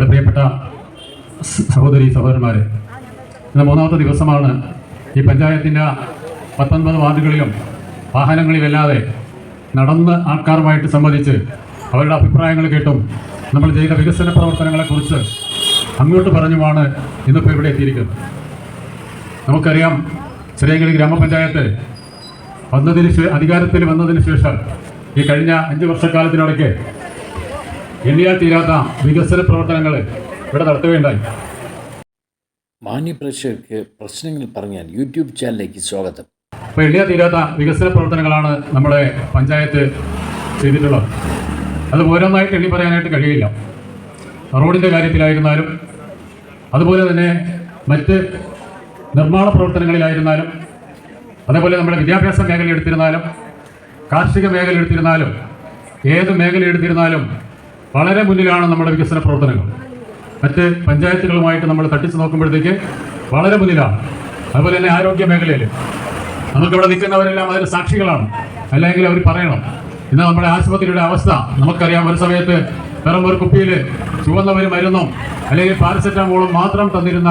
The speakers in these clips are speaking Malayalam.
ഇവിടെ പ്രിയപ്പെട്ട സഹോദരി സഹോദരന്മാരെ ഇന്ന് മൂന്നാമത്തെ ദിവസമാണ് ഈ പഞ്ചായത്തിന്റെ പത്തൊൻപത് വാർഡുകളിലും വാഹനങ്ങളിലല്ലാതെ നടന്ന് ആൾക്കാരുമായിട്ട് സംബന്ധിച്ച് അവരുടെ അഭിപ്രായങ്ങൾ കേട്ടും നമ്മൾ ചെയ്ത വികസന പ്രവർത്തനങ്ങളെക്കുറിച്ച് അങ്ങോട്ട് പറഞ്ഞുമാണ് ഇന്നിപ്പോൾ ഇവിടെ എത്തിയിരിക്കുന്നത്. നമുക്കറിയാം ചിറയങ്കിളി ഗ്രാമപഞ്ചായത്ത് വന്നതിന് അധികാരത്തിൽ വന്നതിന് ശേഷം ഈ കഴിഞ്ഞ അഞ്ച് വർഷക്കാലത്തിനിടയ്ക്ക് എണ്ണിയാൽ തീരാത്ത വികസന പ്രവർത്തനങ്ങൾ ഇവിടെ നടത്തുകയുണ്ടായി. മാന്യപ്രേക്ഷകർക്ക് പ്രശ്നങ്ങൾ പറഞ്ഞാൽ യൂട്യൂബ് ചാനലിലേക്ക് സ്വാഗതം. അപ്പോൾ എണ്ണിയാൽ തീരാത്ത വികസന പ്രവർത്തനങ്ങളാണ് നമ്മുടെ പഞ്ചായത്ത് ചെയ്തിട്ടുള്ളത്. അത് ഓരോന്നായിട്ട് എണ്ണി പറയാനായിട്ട് കഴിയില്ല. റോഡിന്റെ കാര്യത്തിലായിരുന്നാലും അതുപോലെ തന്നെ മറ്റ് നിർമ്മാണ പ്രവർത്തനങ്ങളിലായിരുന്നാലും അതേപോലെ നമ്മുടെ വിദ്യാഭ്യാസ മേഖല എടുത്തിരുന്നാലും കാർഷിക മേഖല എടുത്തിരുന്നാലും ഏത് മേഖല എടുത്തിരുന്നാലും വളരെ മുന്നിലാണ് നമ്മുടെ വികസന പ്രവർത്തനങ്ങൾ. മറ്റ് പഞ്ചായത്തുകളുമായിട്ട് നമ്മൾ തട്ടിച്ച് നോക്കുമ്പോഴത്തേക്ക് വളരെ മുന്നിലാണ്. അതുപോലെ തന്നെ ആരോഗ്യ മേഖലയിൽ നമുക്കിവിടെ നിൽക്കുന്നവരെല്ലാം അതിന് സാക്ഷികളാണ്. അല്ലെങ്കിൽ അവർ പറയണം. ഇന്ന് നമ്മുടെ ആശുപത്രിയുടെ അവസ്ഥ നമുക്കറിയാം. ഒരു സമയത്ത് വെറും ഒരു കുപ്പിയിൽ ചുവന്ന ഒരു മരുന്നും അല്ലെങ്കിൽ പാരസെറ്റാമോളും മാത്രം തന്നിരുന്ന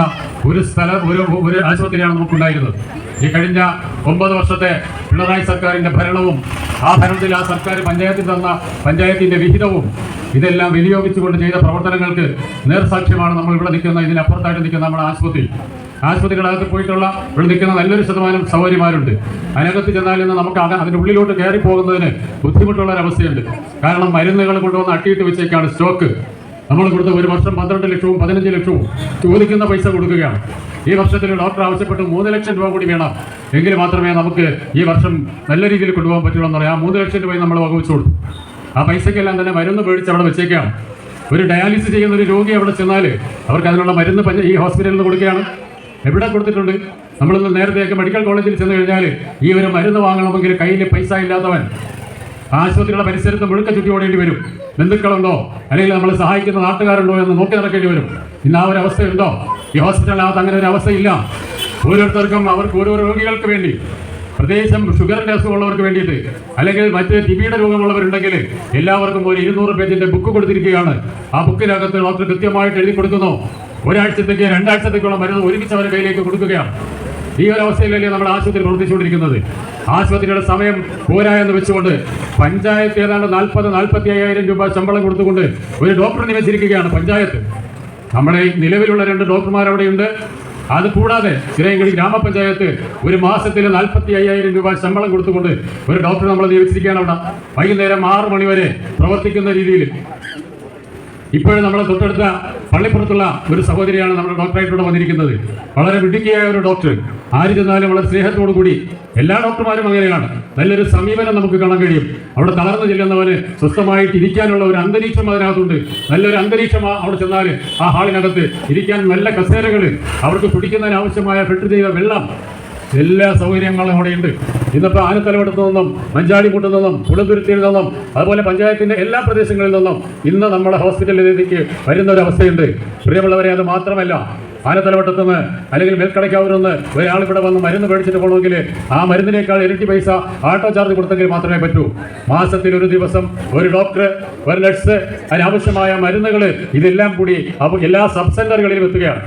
ഒരു സ്ഥല ഒരു ഒരു ആശുപത്രിയാണ് നമുക്കുണ്ടായിരുന്നത്. ഈ കഴിഞ്ഞ ഒമ്പത് വർഷത്തെ പിണറായി സർക്കാരിന്റെ ഭരണവും ആ ഭരണത്തിൽ ആ സർക്കാർ പഞ്ചായത്തിൽ തന്ന പഞ്ചായത്തിന്റെ വിഹിതവും ഇതെല്ലാം വിനിയോഗിച്ചുകൊണ്ട് ചെയ്ത പ്രവർത്തനങ്ങൾക്ക് നേർസാക്ഷ്യമാണ് നമ്മൾ ഇവിടെ നിൽക്കുന്ന ഇതിനപ്പുറത്തായിട്ട് നിൽക്കുന്ന നമ്മുടെ ആശുപത്രി. ആശുപത്രികളകത്ത് പോയിട്ടുള്ള ഇവിടെ നിൽക്കുന്ന നല്ലൊരു ശതമാനം സൗകര്യമാരുണ്ട്. അതിനകത്ത് ചെന്നാൽ ഇന്ന് നമുക്ക് അതിന്റെ ഉള്ളിലോട്ട് കയറി പോകുന്നതിന് ബുദ്ധിമുട്ടുള്ള ഒരവസ്ഥയുണ്ട് കാരണം മരുന്നുകൾ കൊണ്ടുവന്ന് അട്ടിയിട്ട് വെച്ചേക്കാണ് സ്റ്റോക്ക്. നമ്മൾ കൊടുത്ത ഒരു വർഷം പന്ത്രണ്ട് ലക്ഷവും പതിനഞ്ച് ലക്ഷവും ചോദിക്കുന്ന പൈസ കൊടുക്കുകയാണ്. ഈ വർഷത്തിൽ ഡോക്ടർ ആവശ്യപ്പെട്ട് മൂന്ന് ലക്ഷം രൂപ കൂടി വേണം. എങ്കിൽ മാത്രമേ നമുക്ക് ഈ വർഷം നല്ല രീതിയിൽ കൊണ്ടുപോകാൻ പറ്റുള്ളൂ എന്ന് പറയാം. ആ മൂന്ന് ലക്ഷം രൂപയും നമ്മൾ വകുപ്പിച്ചു കൊടുത്തു. ആ പൈസക്കെല്ലാം തന്നെ മരുന്ന് മേടിച്ച് അവിടെ വെച്ചേക്കാണ്. ഒരു ഡയാലിസിസ് ചെയ്യുന്ന ഒരു രോഗി അവിടെ ചെന്നാൽ അവർക്ക് അതിനുള്ള മരുന്ന് ഈ ഹോസ്പിറ്റലിൽ നിന്ന് കൊടുക്കുകയാണ്. എവിടെ കൊടുത്തിട്ടുണ്ട്? നമ്മളിന്ന് നേരത്തെയൊക്കെ മെഡിക്കൽ കോളേജിൽ ചെന്ന് കഴിഞ്ഞാൽ ഈ ഒരു മരുന്ന് വാങ്ങണമെങ്കിൽ കയ്യിൽ പൈസ ഇല്ലാത്തവൻ ആശുപത്രിയുടെ പരിസരത്ത് മുഴുക്ക ചുറ്റി ഓടേണ്ടി വരും. ബന്ധുക്കളുണ്ടോ? അല്ലെങ്കിൽ നമ്മളെ സഹായിക്കുന്ന നാട്ടുകാരുണ്ടോ എന്ന് നോക്കി നടക്കേണ്ടി വരും. ഇന്ന് ആ ഒരു അവസ്ഥയുണ്ടോ? ഈ ഹോസ്പിറ്റലിനകത്ത് അങ്ങനെ ഒരു അവസ്ഥയില്ല. ഓരോരുത്തർക്കും അവർക്ക് ഓരോ രോഗികൾക്ക് വേണ്ടി പ്രത്യേകിച്ചും ഷുഗറിന്റെ അസുഖമുള്ളവർക്ക് വേണ്ടിയിട്ട് അല്ലെങ്കിൽ മറ്റ് ടിബിയുടെ രോഗമുള്ളവരുണ്ടെങ്കിൽ എല്ലാവർക്കും ഒരു ഇരുന്നൂറ് പേജിന്റെ ബുക്ക് കൊടുത്തിരിക്കുകയാണ്. ആ ബുക്കിനകത്ത് ഡോക്ടർ കൃത്യമായിട്ട് എഴുതി കൊടുക്കുന്നു. ഒരാഴ്ചത്തേക്ക് രണ്ടാഴ്ചത്തേക്കുള്ള മരുന്ന് ഒരുമിച്ച് അവരുടെ കയ്യിലേക്ക് കൊടുക്കുകയാണ്. ഈ ഒരു അവസ്ഥയിലല്ലേ നമ്മുടെ ആശുപത്രി പ്രവർത്തിച്ചുകൊണ്ടിരിക്കുന്നത്? ആശുപത്രിയുടെ സമയം പോരാ എന്ന് വെച്ചുകൊണ്ട് പഞ്ചായത്ത് ഏതാണ്ട് നാൽപ്പത് നാൽപ്പത്തി അയ്യായിരം രൂപ ശമ്പളം കൊടുത്തുകൊണ്ട് ഒരു ഡോക്ടർ നിയമിച്ചിരിക്കുകയാണ് പഞ്ചായത്ത്. നമ്മുടെ നിലവിലുള്ള രണ്ട് ഡോക്ടർമാർ അവിടെയുണ്ട് അത് കൂടാതെ ചിറയൻകടി ഗ്രാമപഞ്ചായത്ത് ഒരു മാസത്തിൽ നാൽപ്പത്തി അയ്യായിരം രൂപ ശമ്പളം കൊടുത്തുകൊണ്ട് ഒരു ഡോക്ടർ നമ്മൾ നിയമിച്ചിരിക്കുകയാണ് അവിടെ. വൈകുന്നേരം ആറ് മണിവരെ പ്രവർത്തിക്കുന്ന രീതിയിൽ. ഇപ്പോഴും നമ്മളെ തൊട്ടടുത്ത പള്ളിപ്പുറത്തുള്ള ഒരു സഹോദരിയാണ് നമ്മുടെ ഡോക്ടറായിട്ടൂടെ വന്നിരിക്കുന്നത്. വളരെ മിടുക്കിയായ ഒരു ഡോക്ടർ ആര് ചെന്നാലും വളരെ സ്നേഹത്തോടു കൂടി എല്ലാ ഡോക്ടർമാരും അങ്ങനെയാണ്. നല്ലൊരു സമീപനം നമുക്ക് കാണാൻ കഴിയും. അവിടെ തളർന്നു ചെല്ലുന്നവന് സ്വസ്ഥമായിട്ട് ഇരിക്കാനുള്ള ഒരു അന്തരീക്ഷം അതിനകത്തുണ്ട്. നല്ലൊരു അന്തരീക്ഷം അവിടെ ചെന്നാൽ ആ ഹാളിനകത്ത് ഇരിക്കാൻ നല്ല കസേരകൾ അവർക്ക് കുടിക്കുന്നതിന് ആവശ്യമായ ഫിൽട്ടർ ചെയ്ത വെള്ളം എല്ലാ സൗകര്യങ്ങളും അവിടെയുണ്ട് ഇന്നിപ്പോൾ ആനത്തലവട്ടത്തു നിന്നും മഞ്ചാടിമുട്ടിൽ നിന്നും കുളതുരുത്തിയിൽ നിന്നും അതുപോലെ പഞ്ചായത്തിന്റെ എല്ലാ പ്രദേശങ്ങളിൽ നിന്നും ഇന്ന് നമ്മുടെ ഹോസ്പിറ്റലിലേക്ക് വരുന്ന ഒരു അവസ്ഥയുണ്ട് പ്രിയമുള്ളവരെ അത് മാത്രമല്ല ആനത്തലവട്ടത്തു നിന്ന് അല്ലെങ്കിൽ മേൽക്കടയ്ക്കാവൂരിൽ നിന്ന് ഒരാൾ ഇവിടെ വന്ന് മരുന്ന് മേടിച്ചിട്ട് പോകണമെങ്കിൽ ആ മരുന്നിനേക്കാൾ ഇരട്ടി പൈസ ആട്ടോ ചാർജ് കൊടുത്തെങ്കിൽ മാത്രമേ പറ്റൂ. മാസത്തിൽ ഒരു ദിവസം ഒരു ഡോക്ടർ ഒരു നഴ്സ് അതിനാവശ്യമായ മരുന്നുകൾ ഇതെല്ലാം കൂടി എല്ലാ സബ് സെന്ററുകളിലും എത്തുകയാണ്.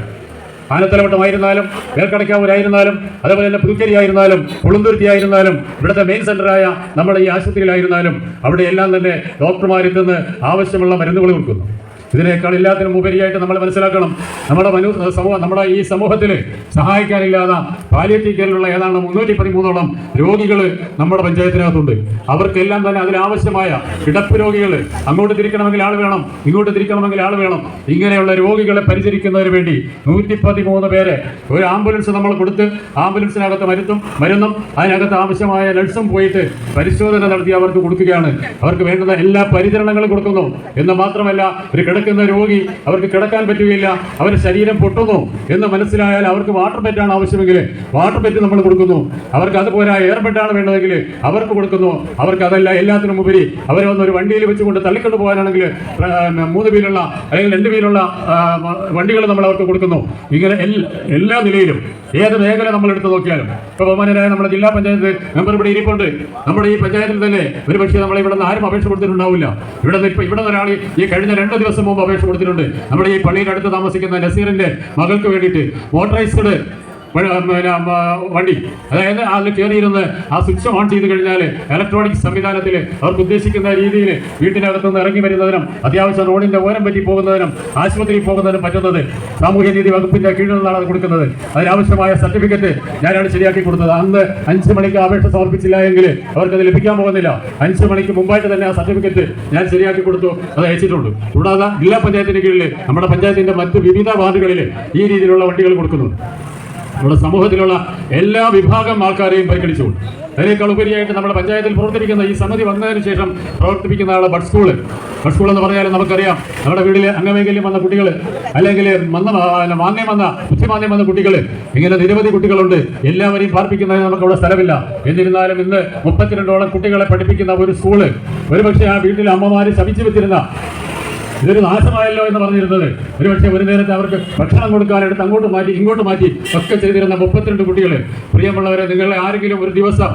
ആനത്തലവട്ടമായിരുന്നാലും മേൽക്കടക്കാവൂരായിരുന്നാലും അതേപോലെ തന്നെ പുതുച്ചേരി ആയിരുന്നാലും കുളുന്തുരുത്തി ആയിരുന്നാലും ഇവിടുത്തെ മെയിൻ സെന്ററായ നമ്മുടെ ഈ ആശുപത്രിയിലായിരുന്നാലും അവിടെയെല്ലാം തന്നെ ഡോക്ടർമാരെത്തുന്ന ആവശ്യമുള്ള മരുന്നുകൾ കൊടുക്കുന്നു. ഇതിനേക്കാൾ എല്ലാത്തിനും ഉപരിയായിട്ട് നമ്മൾ മനസ്സിലാക്കണം. നമ്മുടെ മനു സമൂഹം നമ്മുടെ ഈ സമൂഹത്തിൽ സഹായിക്കാനില്ലാതെ പാലിയേറ്റീവ് കെയറിലുള്ള ഏതാണ്ട് മുന്നൂറ്റി പതിമൂന്നോളം രോഗികൾ നമ്മുടെ പഞ്ചായത്തിനകത്തുണ്ട്. അവർക്കെല്ലാം തന്നെ അതിനാവശ്യമായ കിടപ്പ് രോഗികൾ അങ്ങോട്ട് തിരിക്കണമെങ്കിൽ ആൾ വേണം ഇങ്ങോട്ട് തിരിക്കണമെങ്കിൽ ആൾ വേണം. ഇങ്ങനെയുള്ള രോഗികളെ പരിചരിക്കുന്നതിന് വേണ്ടി നൂറ്റി പതിമൂന്ന് പേരെ ഒരു ആംബുലൻസ് നമ്മൾ കൊടുത്ത് ആംബുലൻസിനകത്ത് മരുത്തും മരുന്നും അതിനകത്ത് ആവശ്യമായ നഴ്സും പോയിട്ട് പരിശോധന നടത്തി അവർക്ക് കൊടുക്കുകയാണ്. അവർക്ക് വേണ്ടുന്ന എല്ലാ പരിചരണങ്ങളും കൊടുക്കുന്നു. എന്ന് മാത്രമല്ല ഒരു കിടക്കുന്ന രോഗി അവർക്ക് കിടക്കാൻ പറ്റുകയില്ല. അവരുടെ ശരീരം പൊട്ടുന്നു എന്ന് മനസ്സിലായാൽ അവർക്ക് വാട്ടർ ബെറ്റാണ് ആവശ്യമെങ്കിൽ വാട്ടർ ബെഡ് നമ്മൾ കൊടുക്കുന്നു. അവർക്ക് അതുപോലെ എയർ ബെഡാണ് വേണ്ടതെങ്കിൽ അവർക്ക് കൊടുക്കുന്നു. അവർക്ക് അതല്ല എല്ലാത്തിനും ഉപരി അവരെ വന്ന് ഒരു വണ്ടിയിൽ വെച്ചുകൊണ്ട് തള്ളിക്കൊണ്ട് പോകാനാണെങ്കിൽ മൂന്ന് വീലുള്ള അല്ലെങ്കിൽ രണ്ട് വീലുള്ള വണ്ടികൾ നമ്മൾ അവർക്ക് കൊടുക്കുന്നു. ഇങ്ങനെ എല്ലാ നിലയിലും ഏത് മേഖല നമ്മൾ എടുത്തു നോക്കിയാലും. ഇപ്പൊ ബഹുമാനരായ നമ്മുടെ ജില്ലാ പഞ്ചായത്ത് മെമ്പർ ഇവിടെ ഇരിപ്പുണ്ട്. നമ്മുടെ ഈ പഞ്ചായത്തിൽ തന്നെ ഒരു പക്ഷേ നമ്മളെ ഇവിടെ നിന്ന് ആരും അപേക്ഷ കൊടുത്തിട്ടുണ്ടാവില്ല. ഇവിടെ നിന്ന് ഇപ്പൊ ഇവിടെ നിന്ന് ഒരാൾ ഈ കഴിഞ്ഞ രണ്ട് ദിവസം മുമ്പ് അപേക്ഷ കൊടുത്തിട്ടുണ്ട്. നമ്മുടെ ഈ പള്ളിയുടെ അടുത്ത് താമസിക്കുന്ന നസീറിന്റെ മകൾക്ക് വേണ്ടിയിട്ട് മോട്ടറൈസ്ഡ് പിന്നെ, വണ്ടി അതായത് അതിൽ കയറിയിരുന്ന് ആ സ്വിച്ച് ഓൺ ചെയ്ത് കഴിഞ്ഞാൽ ഇലക്ട്രോണിക് സംവിധാനത്തിൽ അവർക്ക് ഉദ്ദേശിക്കുന്ന രീതിയിൽ വീട്ടിനകത്ത് നിന്ന് ഇറങ്ങി വരുന്നതിനും അത്യാവശ്യം റോഡിന്റെ ഓരം പറ്റി പോകുന്നതിനും ആശുപത്രിയിൽ പോകുന്നതിനും പറ്റുന്നത് സാമൂഹ്യ സാമൂഹ്യനീതി വകുപ്പിന്റെ കീഴിൽ നിന്നാണ് അത് കൊടുക്കുന്നത്. അതിനാവശ്യമായ സർട്ടിഫിക്കറ്റ് ഞാനാണ് ശരിയാക്കി കൊടുത്തത്. അന്ന് അഞ്ച് മണിക്ക് അപേക്ഷ സമർപ്പിച്ചില്ല എങ്കിൽ അവർക്ക് അത് ലഭിക്കാൻ പോകുന്നില്ല. അഞ്ച് മണിക്ക് മുമ്പായിട്ട് തന്നെ ആ സർട്ടിഫിക്കറ്റ് ഞാൻ ശരിയാക്കി കൊടുത്തു അത് അയച്ചിട്ടുണ്ട്. കൂടാതെ ജില്ലാ പഞ്ചായത്തിന്റെ കീഴിൽ നമ്മുടെ പഞ്ചായത്തിന്റെ മറ്റ് വിവിധ വാർഡുകളിൽ ഈ രീതിയിലുള്ള വണ്ടികൾ കൊടുക്കുന്നുണ്ട്. നമ്മുടെ സമൂഹത്തിലുള്ള എല്ലാ വിഭാഗം ആൾക്കാരെയും പരിഗണിച്ചുകൊണ്ട് അതിനേക്കാൾ ഉപരിയായിട്ട് നമ്മുടെ പഞ്ചായത്തിൽ പ്രവർത്തിക്കുന്ന ഈ സമിതി വന്നതിന് ശേഷം പ്രവർത്തിപ്പിക്കുന്നതാണ് ബഡ് സ്കൂൾ. ബഡ് സ്കൂൾ എന്ന് പറഞ്ഞാൽ നമുക്കറിയാം നമ്മുടെ വീട്ടിൽ അംഗവൈകല്യം വന്ന കുട്ടികൾ അല്ലെങ്കിൽ പിന്നെ മാന്യം വന്ന ബുദ്ധിമാന്യം വന്ന കുട്ടികൾ ഇങ്ങനെ നിരവധി കുട്ടികളുണ്ട്. എല്ലാവരെയും പാർപ്പിക്കുന്നതിന് നമുക്കവിടെ സ്ഥലമില്ല. എന്നിരുന്നാലും ഇന്ന് മുപ്പത്തിരണ്ടോളം കുട്ടികളെ പഠിപ്പിക്കുന്ന ഒരു സ്കൂൾ. ഒരുപക്ഷെ ആ വീട്ടിൽ അമ്മമാര് ശമിച്ചു വെച്ചിരുന്ന ഇതൊരു നാശമായല്ലോ എന്ന് പറഞ്ഞിരുന്നത്. ഒരുപക്ഷെ ഒരു നേരത്തെ അവർക്ക് ഭക്ഷണം കൊടുക്കാനെടുത്ത് അങ്ങോട്ട് മാറ്റി ഇങ്ങോട്ട് മാറ്റി ഒക്കെ ചെയ്തിരുന്ന മുപ്പത്തിരണ്ട് കുട്ടികൾ പ്രിയമുള്ളവരെ നിങ്ങളെ ആരെങ്കിലും ഒരു ദിവസം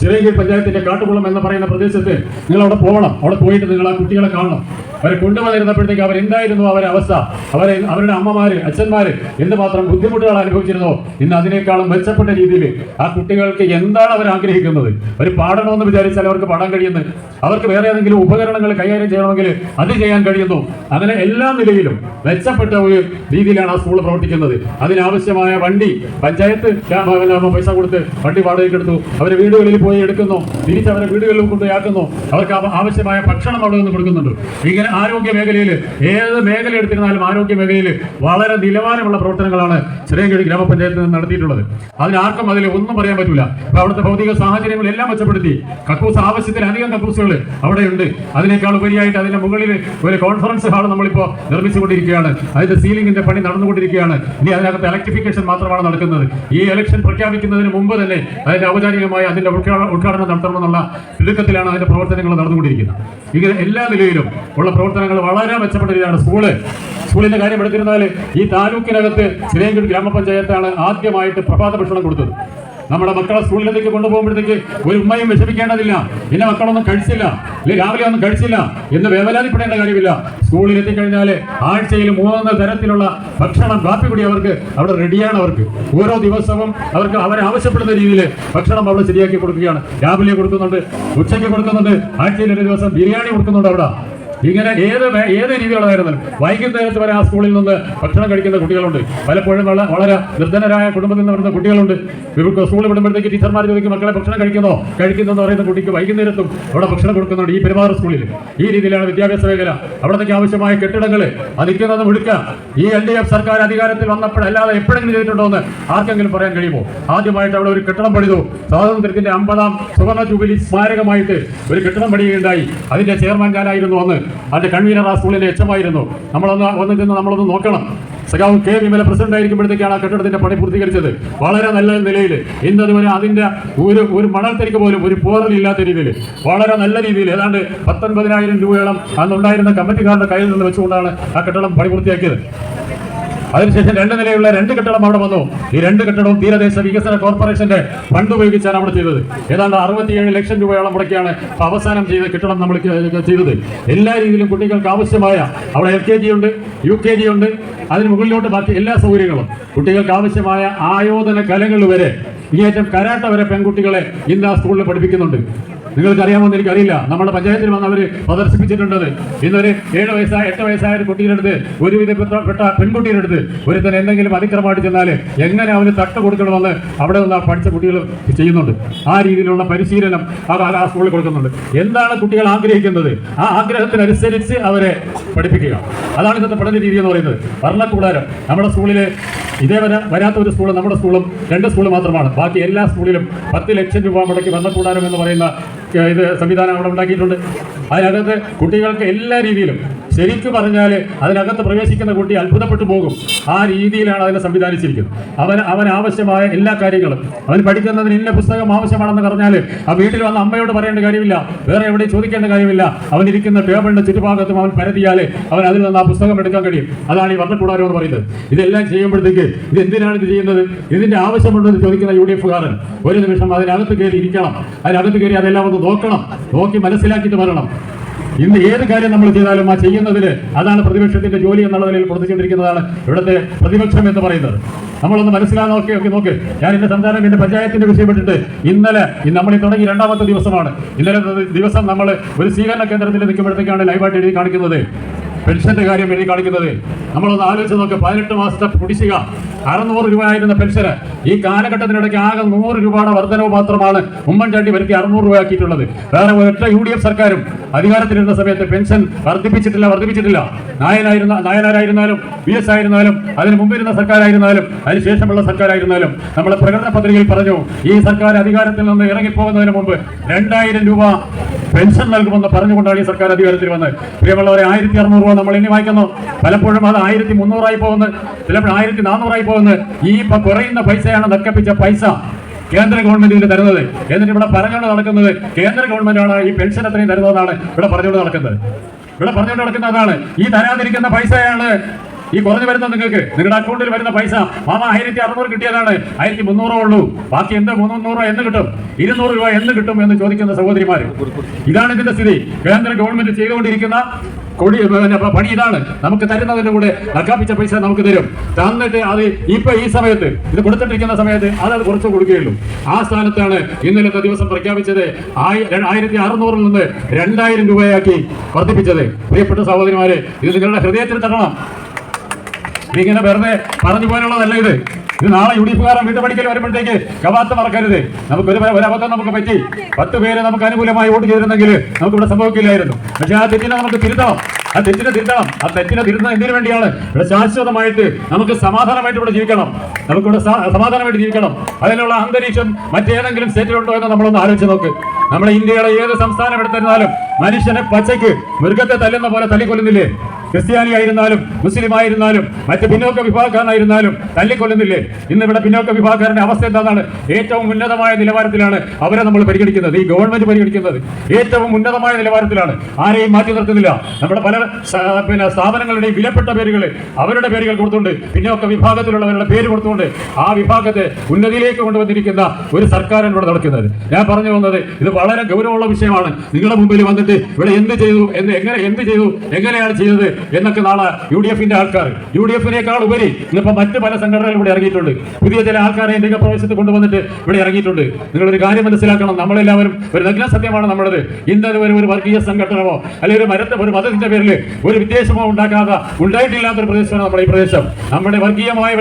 ചിറയൻകീഴ് പഞ്ചായത്തിന്റെ കാട്ടുകുളം എന്ന് പറയുന്ന പ്രദേശത്ത് നിങ്ങൾ അവിടെ പോകണം അവിടെ പോയിട്ട് നിങ്ങൾ ആ കുട്ടികളെ കാണണം. അവരെ കൊണ്ടുവന്നിരുന്നപ്പോഴത്തേക്ക് അവർ എന്തായിരുന്നു അവരെ അവസ്ഥ? അവരെ അവരുടെ അമ്മമാര് അച്ഛന്മാര് എന്തുമാത്രം ബുദ്ധിമുട്ടുകൾ അനുഭവിച്ചിരുന്നോ? ഇന്ന് അതിനേക്കാളും മെച്ചപ്പെട്ട രീതിയിൽ ആ കുട്ടികൾക്ക് എന്താണ് അവർ ആഗ്രഹിക്കുന്നത്? അവർ പാടണമെന്ന് വിചാരിച്ചാൽ അവർക്ക് പാടാൻ കഴിയുന്നു. അവർക്ക് വേറെ ഏതെങ്കിലും ഉപകരണങ്ങൾ കൈകാര്യം ചെയ്യണമെങ്കിൽ അത് ചെയ്യാൻ കഴിയുന്നു. അങ്ങനെ എല്ലാ നിലയിലും മെച്ചപ്പെട്ട ഒരു രീതിയിലാണ് ആ സ്കൂൾ പ്രവർത്തിക്കുന്നത്. അതിനാവശ്യമായ വണ്ടി പഞ്ചായത്ത് പൈസ കൊടുത്ത് വണ്ടി വാടകയ്ക്ക് എടുത്തു. അവരെ വീടുകളിൽ പോയി എടുക്കുന്നു തിരിച്ച് അവരെ വീടുകളിൽ കൊണ്ടുപോയാക്കുന്നു. അവർക്ക് ആവശ്യമായ ഭക്ഷണം അവിടെ നിന്ന് കൊടുക്കുന്നുണ്ട്. ഇങ്ങനെ ആരോഗ്യ മേഖലയിൽ ഏത് മേഖല എടുത്തിരുന്നാലും ആരോഗ്യ മേഖലയിൽ വളരെ നിലവാരമുള്ള പ്രവർത്തനങ്ങളാണ് ചിറയൻകീഴ് ഗ്രാമപഞ്ചായത്തിൽ നിന്ന് നടത്തിയിട്ടുള്ളത്. അതിനാർക്കും അതിൽ ഒന്നും പറയാൻ പറ്റില്ല അപ്പൊ അവിടുത്തെ ഭൗതിക സാഹചര്യങ്ങളെല്ലാം മെച്ചപ്പെടുത്തി. കക്കൂസ് ആവശ്യത്തിന് അധികം കക്കൂസുകൾ അവിടെയുണ്ട്. അതിനേക്കാൾ ഉപരിയായിട്ട് അതിന്റെ മുകളിൽ ഒരു കോൺഫറൻസ് ഹാൾ നമ്മളിപ്പോൾ നിർമ്മിച്ചുകൊണ്ടിരിക്കുകയാണ്. അതിന്റെ സീലിംഗിന്റെ പണി നടന്നുകൊണ്ടിരിക്കുകയാണ്. ഇനി അതിനകത്ത് ഇലക്ട്രിഫിക്കേഷൻ മാത്രമാണ് നടക്കുന്നത്. ഈ ഇലക്ഷൻ പ്രഖ്യാപിക്കുന്നതിന് മുമ്പ് തന്നെ അതിന്റെ ഔപചാരികമായി അതിന്റെ ഉദ്ഘാടനം ഉദ്ഘാടനം നടത്തണമെന്നുള്ള തിടുക്കത്തിലാണ് അതിന്റെ പ്രവർത്തനങ്ങൾ നടന്നുകൊണ്ടിരിക്കുന്നത്. ഇങ്ങനെ എല്ലാ നിലയിലും ഉള്ള പ്രവർത്തനങ്ങൾ വളരെ മെച്ചപ്പെട്ട രീതിയാണ് സ്കൂൾ സ്കൂളിന്റെ കാര്യം എടുത്തിരുന്നാൽ ഈ താലൂക്കിനകത്ത് ചിറയൻകീഴ് ഗ്രാമപഞ്ചായത്താണ് ആദ്യമായിട്ട് പ്രഭാത ഭക്ഷണം കൊടുത്തത്. നമ്മുടെ മക്കളെ സ്കൂളിലേക്ക് കൊണ്ടുപോകുമ്പോഴത്തേക്ക് ഒരു ഉമ്മയും വിഷമിക്കേണ്ടതില്ല. എന്റെ മക്കളൊന്നും കഴിച്ചില്ല. അല്ലെങ്കിൽ രാവിലെ ഒന്നും കഴിച്ചില്ല എന്ന് വേവലാതിപ്പെടേണ്ട കാര്യമില്ല. സ്കൂളിൽ എത്തിക്കഴിഞ്ഞാൽ ആഴ്ചയിൽ മൂന്ന് തരത്തിലുള്ള ഭക്ഷണം കാപ്പി കൂടി അവർക്ക് അവിടെ റെഡിയാണ് അവർക്ക്. ഓരോ ദിവസവും അവർക്ക് അവരെ ആവശ്യപ്പെടുന്ന രീതിയിൽ ഭക്ഷണം അവിടെ ശരിയാക്കി കൊടുക്കുകയാണ്. രാവിലെ കൊടുക്കുന്നുണ്ട് ഉച്ചയ്ക്ക് കൊടുക്കുന്നുണ്ട് ആഴ്ചയിൽ ഒരു ദിവസം ബിരിയാണി കൊടുക്കുന്നുണ്ട് അവിടെ. ഇങ്ങനെ ഏത് ഏത് രീതിയിലുള്ളതായിരുന്നു വൈകുന്നേരത്ത് വരെ ആ സ്കൂളിൽ നിന്ന് ഭക്ഷണം കഴിക്കുന്ന കുട്ടികളുണ്ട്. പലപ്പോഴും വളരെ നിർധനരായ കുടുംബത്തിൽ നിന്ന് വരുന്ന കുട്ടികളുണ്ട്. ഇവർക്ക് സ്കൂളിൽ വിടുമ്പോഴത്തേക്ക് ടീച്ചർമാർ ചോദിക്കും മക്കളെ ഭക്ഷണം കഴിക്കുന്നോ? എന്ന് പറയുന്ന കുട്ടിക്ക് വൈകുന്നേരത്തും അവിടെ ഭക്ഷണം കൊടുക്കുന്നുണ്ട് ഈ പെരുമാറ സ്കൂളിൽ. ഈ രീതിയിലാണ് വിദ്യാഭ്യാസ മേഖല. അവിടത്തേക്ക് ആവശ്യമായ കെട്ടിടങ്ങൾ അതിക്കുന്നത് മുഴുക്ക ഈ എൽ ഡി എഫ് സർക്കാർ അധികാരത്തിൽ വന്നപ്പോഴല്ലാതെ എപ്പോഴെങ്കിലും ചെയ്തിട്ടുണ്ടോ എന്ന് ആർക്കെങ്കിലും പറയാൻ കഴിയുമോ? ആദ്യമായിട്ട് അവിടെ ഒരു കെട്ടിടം പണിതു. സ്വാതന്ത്ര്യത്തിന്റെ അമ്പതാം സുവർണ ജൂബിലി സ്മാരകമായിട്ട് ഒരു കെട്ടിടം പണിയുകയുണ്ടായി. അതിന്റെ ചെയർമാൻ ഞാനായിരുന്നു അന്ന്? അതിന്റെ കൺവീനർ ആ സ്കൂളിന്റെ എച്ചമായിരുന്നു നമ്മളൊന്ന് ഒന്ന് നിന്ന് നമ്മളൊന്ന് നോക്കണം. സഖാവ് കെ വിമല പ്രസിഡന്റ് ആയിരിക്കുമ്പോഴത്തേക്കാണ് ആ കെട്ടിടത്തിന്റെ പണി പൂർത്തീകരിച്ചത്. വളരെ നല്ല നിലയിൽ ഇന്നതുവരെ അതിന്റെ ഒരു ഒരു മണൽത്തരിക്ക് പോലും ഒരു പോറലില്ലാത്ത രീതിയിൽ. വളരെ നല്ല രീതിയിൽ. ഏതാണ്ട് പത്തൊൻപതിനായിരം രൂപയോളം അന്നുണ്ടായിരുന്ന കമ്മിറ്റിക്കാരുടെ കയ്യിൽ നിന്ന് വെച്ചുകൊണ്ടാണ് ആ കെട്ടിടം പണി പൂർത്തിയാക്കിയത്. അതിനുശേഷം രണ്ട് നിലയുള്ള രണ്ട് കെട്ടിടം അവിടെ വന്നു. ഈ രണ്ട് കെട്ടിടവും തീരദേശ വികസന കോർപ്പറേഷന്റെ ഫണ്ട് ഉപയോഗിച്ചാണ് അവിടെ ചെയ്തത്. ഏതാണ്ട് അറുപത്തിയേഴ് ലക്ഷം രൂപയോളം മുടക്കിയാണ് അവസാനം ചെയ്ത കെട്ടിടം നമ്മൾ ചെയ്തത്. എല്ലാ രീതിയിലും കുട്ടികൾക്ക് ആവശ്യമായ അവിടെ എൽ കെ ജി ഉണ്ട് യു കെ ജി ഉണ്ട്. അതിന് മുകളിലോട്ട് ബാക്കി എല്ലാ സൗകര്യങ്ങളും. കുട്ടികൾക്ക് ആവശ്യമായ ആയോധന കലകൾ വരെ ഇങ്ങേറ്റം കരാട്ട വരെ പെൺകുട്ടികളെ ഇന്ന് ആ സ്കൂളിൽ പഠിപ്പിക്കുന്നുണ്ട്. നിങ്ങൾക്ക് അറിയാമെന്ന് എനിക്കറിയില്ല. നമ്മുടെ പഞ്ചായത്തിൽ വന്ന് അവർ പ്രദർശിപ്പിച്ചിട്ടുണ്ടത്. ഇന്നൊരു ഏഴ് വയസ്സായ എട്ട് വയസ്സായ ഒരു കുട്ടിയുടെ ഒരുവിധപ്പെട്ട പെൺകുട്ടിയുടെ അടുത്ത് ഒരുത്തൻ എന്തെങ്കിലും അതിക്രമമായിട്ട് ചെന്നാൽ എങ്ങനെ അവന് തട്ട് കൊടുക്കണമെന്ന് അവിടെ നിന്ന് പഠിച്ച കുട്ടികൾ ചെയ്യുന്നുണ്ട്? ആ രീതിയിലുള്ള പരിശീലനം അത് ആ സ്കൂളിൽ കൊടുക്കുന്നുണ്ട്. എന്താണ് കുട്ടികൾ ആഗ്രഹിക്കുന്നത്? ആ ആഗ്രഹത്തിനനുസരിച്ച് അവരെ പഠിപ്പിക്കുക. അതാണ് ഇന്നത്തെ പഠന രീതി എന്ന് പറയുന്നത്. ഭരണകൂടാരം നമ്മുടെ സ്കൂളിൽ ഇതേവരെ വരാത്ത ഒരു സ്കൂൾ നമ്മുടെ സ്കൂളും രണ്ട് സ്കൂൾ മാത്രമാണ്. ബാക്കി എല്ലാ സ്കൂളിലും പത്ത് ലക്ഷം രൂപ മുടക്കി ഭരണകൂടാരം എന്ന് പറയുന്ന ഇത് സംവിധാനം അവിടെ ഉണ്ടാക്കിയിട്ടുണ്ട്. അതിനകത്ത് കുട്ടികൾക്ക് എല്ലാ രീതിയിലും ശരിക്കും പറഞ്ഞാൽ അതിനകത്ത് പ്രവേശിക്കുന്ന കുട്ടി അത്ഭുതപ്പെട്ടു പോകും. ആ രീതിയിലാണ് അതിനെ സംവിധാനിച്ചിരിക്കുന്നത്. അവൻ അവൻ ആവശ്യമായ എല്ലാ കാര്യങ്ങളും അവൻ പഠിക്കുന്നതിന് ഇന്ന പുസ്തകം ആവശ്യമാണെന്ന് പറഞ്ഞാൽ ആ വീട്ടിൽ വന്ന അമ്മയോട് പറയേണ്ട കാര്യമില്ല. വേറെ എവിടെ ചോദിക്കേണ്ട കാര്യമില്ല. അവൻ ഇരിക്കുന്ന ടേബിളിന്റെ ചുറ്റുഭാഗത്തും അവൻ പരതിയാൽ അവൻ അതിൽ നിന്ന് ആ പുസ്തകം എടുക്കാൻ കഴിയും. അതാണ് ഈ വർണക്കൂടാരം എന്ന് പറയുന്നത്. ഇതെല്ലാം ചെയ്യുമ്പോഴത്തേക്ക് ഇത് എന്തിനാണ് ഇത് ചെയ്യുന്നത്? ഇതിന്റെ ആവശ്യമുണ്ടെന്ന് ചോദിക്കുന്ന യു ഡി എഫുകാരൻ. ഒരു നിമിഷം അതിനകത്ത് കയറി ഇരിക്കണം. അതിനകത്ത് കയറി അതെല്ലാം ഒന്ന് നോക്കണം നോക്കി മനസ്സിലാക്കിയിട്ട് വരണം. ഇന്ന് ഏത് കാര്യം നമ്മൾ ചെയ്താലും ആ ചെയ്യുന്നതിന് അതാണ് പ്രതിപക്ഷത്തിന്റെ ജോലി എന്നുള്ള നിലയിൽ പ്രവർത്തിച്ചുകൊണ്ടിരിക്കുന്നതാണ് ഇവിടുത്തെ പ്രതിപക്ഷം എന്ന് പറയുന്നത്. നമ്മളൊന്ന് മനസ്സിലാക്കി നോക്കി നോക്കി നോക്ക്. ഞാൻ ഇന്ന് സംസാരം എന്റെ പഞ്ചായത്തിന്റെ വിഷയപ്പെട്ടിട്ട് ഇന്നലെ നമ്മൾ തുടങ്ങി രണ്ടാമത്തെ ദിവസമാണ്. ഇന്നലെ ദിവസം നമ്മൾ ഒരു സ്വീകരണ കേന്ദ്രത്തിൽ നിൽക്കുമ്പോഴത്തേക്കാണ് ലൈവായിട്ട് എഴുതി കാണിക്കുന്നത്. പെൻഷന്റെ കാര്യം എഴുതി കാണിക്കുന്നത്. നമ്മളൊന്ന് ആലോചിച്ച് നോക്ക് പതിനെട്ട് മാസത്തെ കുടിശ്ശിക. അറുന്നൂറ് രൂപ ആയിരുന്ന പെൻഷന്. ഈ കാലഘട്ടത്തിനിടയ്ക്ക് ആകെ നൂറ് രൂപയുടെ വർധനവ് മാത്രമാണ് ഉമ്മൻചാണ്ടി വരുത്തി അറുന്നൂറ് രൂപ ആക്കിയിട്ടുള്ളത് വേറെ ഒറ്റ യു ഡി എഫ് സർക്കാരും അധികാരത്തിലിരുന്ന സമയത്ത് പെൻഷൻ വർദ്ധിപ്പിച്ചിട്ടില്ല വർദ്ധിപ്പിച്ചിട്ടില്ല. നായനായിരുന്ന നായനാരായിരുന്നാലും വി എസ് ആയിരുന്നാലും അതിന് മുമ്പിരുന്ന സർക്കാരായിരുന്നാലും അതിനുശേഷമുള്ള സർക്കാരായിരുന്നാലും നമ്മളെ പ്രകടന പത്രികയിൽ പറഞ്ഞു ഈ സർക്കാർ അധികാരത്തിൽ നിന്ന് ഇറങ്ങിപ്പോകുന്നതിന് മുമ്പ് രണ്ടായിരം രൂപ പെൻഷൻ നൽകുമെന്ന് പറഞ്ഞുകൊണ്ടാണ് ഈ സർക്കാർ അധികാരത്തിൽ വന്നത്. പ്രിയമുള്ളവരെ ആയിരത്തി അറുന്നൂറ് രൂപ നമ്മൾ ഇനി വായിക്കുന്നു. പലപ്പോഴും അത് ആയിരത്തി മുന്നൂറായി പോകുന്നത് ചിലപ്പോൾ ആയിരത്തി നാനൂറായി പോകുന്നത് ഈ കുറയുന്ന പൈസയാണ് നക്കപ്പിച്ച പൈസ കേന്ദ്ര ഗവൺമെന്റ് ഇതിന് തരുന്നത്. എന്നിട്ട് ഇവിടെ പറഞ്ഞുകൊണ്ട് നടക്കുന്നത് കേന്ദ്ര ഗവൺമെന്റാണ് ഈ പെൻഷൻ അത്രയും തരുന്നതെന്നാണ് ഇവിടെ പറഞ്ഞുകൊണ്ട് നടക്കുന്നത്. ഇവിടെ പറഞ്ഞുകൊണ്ട് നടക്കുന്നതാണ് ഈ തരാതിരിക്കുന്ന പൈസയാണ് ഈ കുറഞ്ഞു വരുന്ന നിങ്ങൾക്ക് നിങ്ങളുടെ അക്കൗണ്ടിൽ വരുന്ന പൈസ മാമ ആയിരത്തി അറുന്നൂറ് കിട്ടിയതാണ്. ആയിരത്തി മുന്നൂറോ ഉള്ളൂ ബാക്കി എന്ത് മുന്നൂറോ എന്ന് കിട്ടും. ഇരുന്നൂറ് രൂപ എന്ന് കിട്ടും എന്ന് ചോദിക്കുന്ന സഹോദരിമാർ ഇതാണ് ഇതിന്റെ സ്ഥിതി. കേന്ദ്ര ഗവൺമെന്റ് ചെയ്തുകൊണ്ടിരിക്കുന്ന കൊടി പണി ഇതാണ്. നമുക്ക് തരുന്നതിന്റെ കൂടെ നക്കാപ്പിച്ച പൈസ നമുക്ക് തരും. തന്നിട്ട് അത് ഇപ്പൊ ഈ സമയത്ത് ഇത് കൊടുത്തിട്ടിരിക്കുന്ന സമയത്ത് അത് കുറച്ച് കൊടുക്കുകയുള്ളൂ. ആ സ്ഥാനത്താണ് ഇന്നലത്തെ ദിവസം പ്രഖ്യാപിച്ചത് ആയി- ആയിരത്തി അറുന്നൂറിൽ നിന്ന് രണ്ടായിരം രൂപയാക്കി വർദ്ധിപ്പിച്ചത്. പ്രിയപ്പെട്ട സഹോദരിമാരെ ഇത് നിങ്ങളുടെ ഹൃദയത്തിൽ തരണം ഇതിങ്ങനെ വെറുതെ പറഞ്ഞു പോകാനുള്ളതല്ല ഇത്. ഇത് നാളെ യു ഡി എഫുകാരൻ വീട്ടു പഠിക്കൽ വരുമ്പോഴത്തേക്ക് കവാത്ത് മറക്കരുത്. നമുക്ക് ഒരു ഒരു നമുക്ക് പറ്റി. പത്ത് പേര് നമുക്ക് അനുകൂലമായി വോട്ട് ചെയ്തിരുന്നെങ്കിൽ നമുക്ക് ഇവിടെ സംഭവിക്കില്ലായിരുന്നു. പക്ഷെ ആ തെറ്റിനെ നമുക്ക് തിരുത്തണം. ആ തെറ്റിനെ തിരുത്തണം. ആ തെറ്റിനെ തിരുത്തുന്നത് എന്തിനു വേണ്ടിയാണ്? ഇവിടെ ശാശ്വതമായിട്ട് നമുക്ക് സമാധാനമായിട്ട് ഇവിടെ ജീവിക്കണം. നമുക്ക് ഇവിടെ സമാധാനമായിട്ട് ജീവിക്കണം. അതിനുള്ള അന്തരീക്ഷം മറ്റേതെങ്കിലും സ്റ്റേറ്റിലുണ്ടോ എന്ന് നമ്മളൊന്ന് ആലോചിച്ച് നോക്ക്. നമ്മുടെ ഇന്ത്യയുടെ ഏത് സംസ്ഥാനം എടുത്തിരുന്നാലും മനുഷ്യനെ പച്ചയ്ക്ക് മൃഗത്തെ തല്ലുന്ന പോലെ തല്ലിക്കൊല്ലുന്നില്ലേ? ക്രിസ്ത്യാനി ആയിരുന്നാലും മുസ്ലിം ആയിരുന്നാലും മറ്റ് പിന്നോക്ക വിഭാഗക്കാരനായിരുന്നാലും തല്ലിക്കൊല്ലുന്നില്ലേ? ഇന്ന് ഇവിടെ പിന്നോക്ക വിഭാഗക്കാരന്റെ അവസ്ഥ എന്താണ് ഏറ്റവും ഉന്നതമായ നിലവാരത്തിലാണ് അവരെ നമ്മൾ പരിഗണിക്കുന്നത്. ഈ ഗവൺമെന്റ് പരിഗണിക്കുന്നത് ഏറ്റവും ഉന്നതമായ നിലവാരത്തിലാണ്. ആരെയും മാറ്റി നിർത്തുന്നില്ല. നമ്മുടെ പല പിന്നെ സ്ഥാപനങ്ങളുടെയും വിലപ്പെട്ട പേരുകൾ അവരുടെ പേരുകൾ കൊടുത്തുകൊണ്ട് പിന്നോക്ക വിഭാഗത്തിലുള്ളവരുടെ പേര് കൊടുത്തുകൊണ്ട് ആ വിഭാഗത്തെ ഉന്നതിയിലേക്ക് കൊണ്ടുവന്നിരിക്കുന്ന ഒരു സർക്കാരാണ് ഇവിടെ നടക്കുന്നത്. ഞാൻ പറഞ്ഞു വന്നത് ഇത് വളരെ ഗൗരവമുള്ള വിഷയമാണ്. നിങ്ങളുടെ മുമ്പിൽ വന്നിട്ട് ഇവിടെ എന്ത് ചെയ്തു എന്ന് എങ്ങനെ എന്ത് ചെയ്തു എങ്ങനെയാണ് ചെയ്തത് എന്നൊക്കെ നാളെ യു ഡി എഫിന്റെ ആൾക്കാർ യു ഡി എഫിനേക്കാൾ ഉപരി ഇന്നിപ്പോ മറ്റ് പല സംഘടനകൾ ഇവിടെ ഇറങ്ങിയിട്ടുണ്ട്. പുതിയ ചില ആൾക്കാരെ ഇന്ത്യ പ്രവേശത്ത് കൊണ്ടുവന്നിട്ട് ഇവിടെ ഇറങ്ങിയിട്ടുണ്ട്. നിങ്ങളൊരു കാര്യം മനസ്സിലാക്കണം നമ്മളെല്ലാവരും ഒരു നഗ്ന സത്യമാണ് നമ്മളത്. ഇന്നത് ഒരു ഒരു വർഗീയ സംഘടനമോ അല്ലെങ്കിൽ ഒരു മരത്തെ ഒരു മതത്തിന്റെ പേരിൽ ഒരു വിദ്വേഷമോ ഉണ്ടാക്കാതെ ഉണ്ടായിട്ടില്ലാത്തൊരു പ്രദേശമാണ് നമ്മുടെ ഈ പ്രദേശം. നമ്മുടെ വർഗീയമായ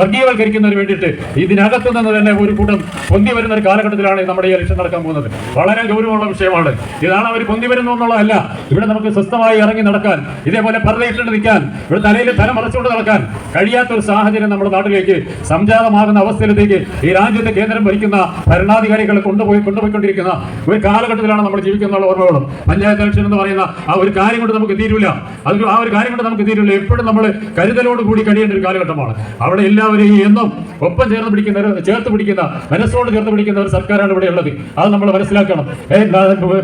വർഗീയവൽക്കരിക്കുന്നതിന് വേണ്ടിയിട്ട് ഇതിനകത്തു നിന്ന് തന്നെ ഒരു കൂട്ടം പൊന്തി വരുന്ന ഒരു കാലഘട്ടത്തിലാണ് നമ്മുടെ ഈ ഇലക്ഷൻ നടക്കാൻ പോകുന്നത്. വളരെ ഗൗരവമുള്ള വിഷയമാണ്. ഇതാണ് അവർ പൊന്തി വരുന്നു എന്നുള്ളതല്ല. ഇവിടെ നമുക്ക് സ്വസ്ഥമായി ഇറങ്ങി നടക്കാൻ ഇതേപോലെ പർദ്ദയിട്ടുണ്ട് നിൽക്കാൻ. ഇവിടെ തലയിൽ തല മറച്ചുകൊണ്ട് നടക്കാൻ. കഴിയാത്ത ഒരു സാഹചര്യം നമ്മുടെ നാട്ടിലേക്ക് സംജാതമാകുന്ന അവസ്ഥയിലേക്ക് ഈ രാജ്യത്തെ കേന്ദ്രം ഭരിക്കുന്ന ഭരണാധികാരികളെ കൊണ്ടുപോയി കൊണ്ടുപോയിക്കൊണ്ടിരിക്കുന്ന ഒരു കാലഘട്ടത്തിലാണ് നമ്മൾ ജീവിക്കുന്ന ഓർമ്മകളും. പഞ്ചായത്ത് ഇലക്ഷൻ എന്ന് പറയുന്ന ആ ഒരു കാര്യം കൊണ്ട് നമുക്ക് തീരില്ല. അത് ആ ഒരു കാര്യം കൊണ്ട് നമുക്ക് തീരില്ല. എപ്പോഴും നമ്മൾ കരുതലോട് കൂടി കഴിയേണ്ട ഒരു കാലഘട്ടമാണ്. അവിടെ എല്ലാവരെയും എന്നും ഒപ്പം ചേർന്ന് പിടിക്കുന്ന ചേർത്ത് പിടിക്കുന്ന മനസ്സോട് ചേർത്ത് പിടിക്കുന്ന ഒരു സർക്കാരാണ് ഇവിടെ ഉള്ളത്. അത് നമ്മൾ മനസ്സിലാക്കണം.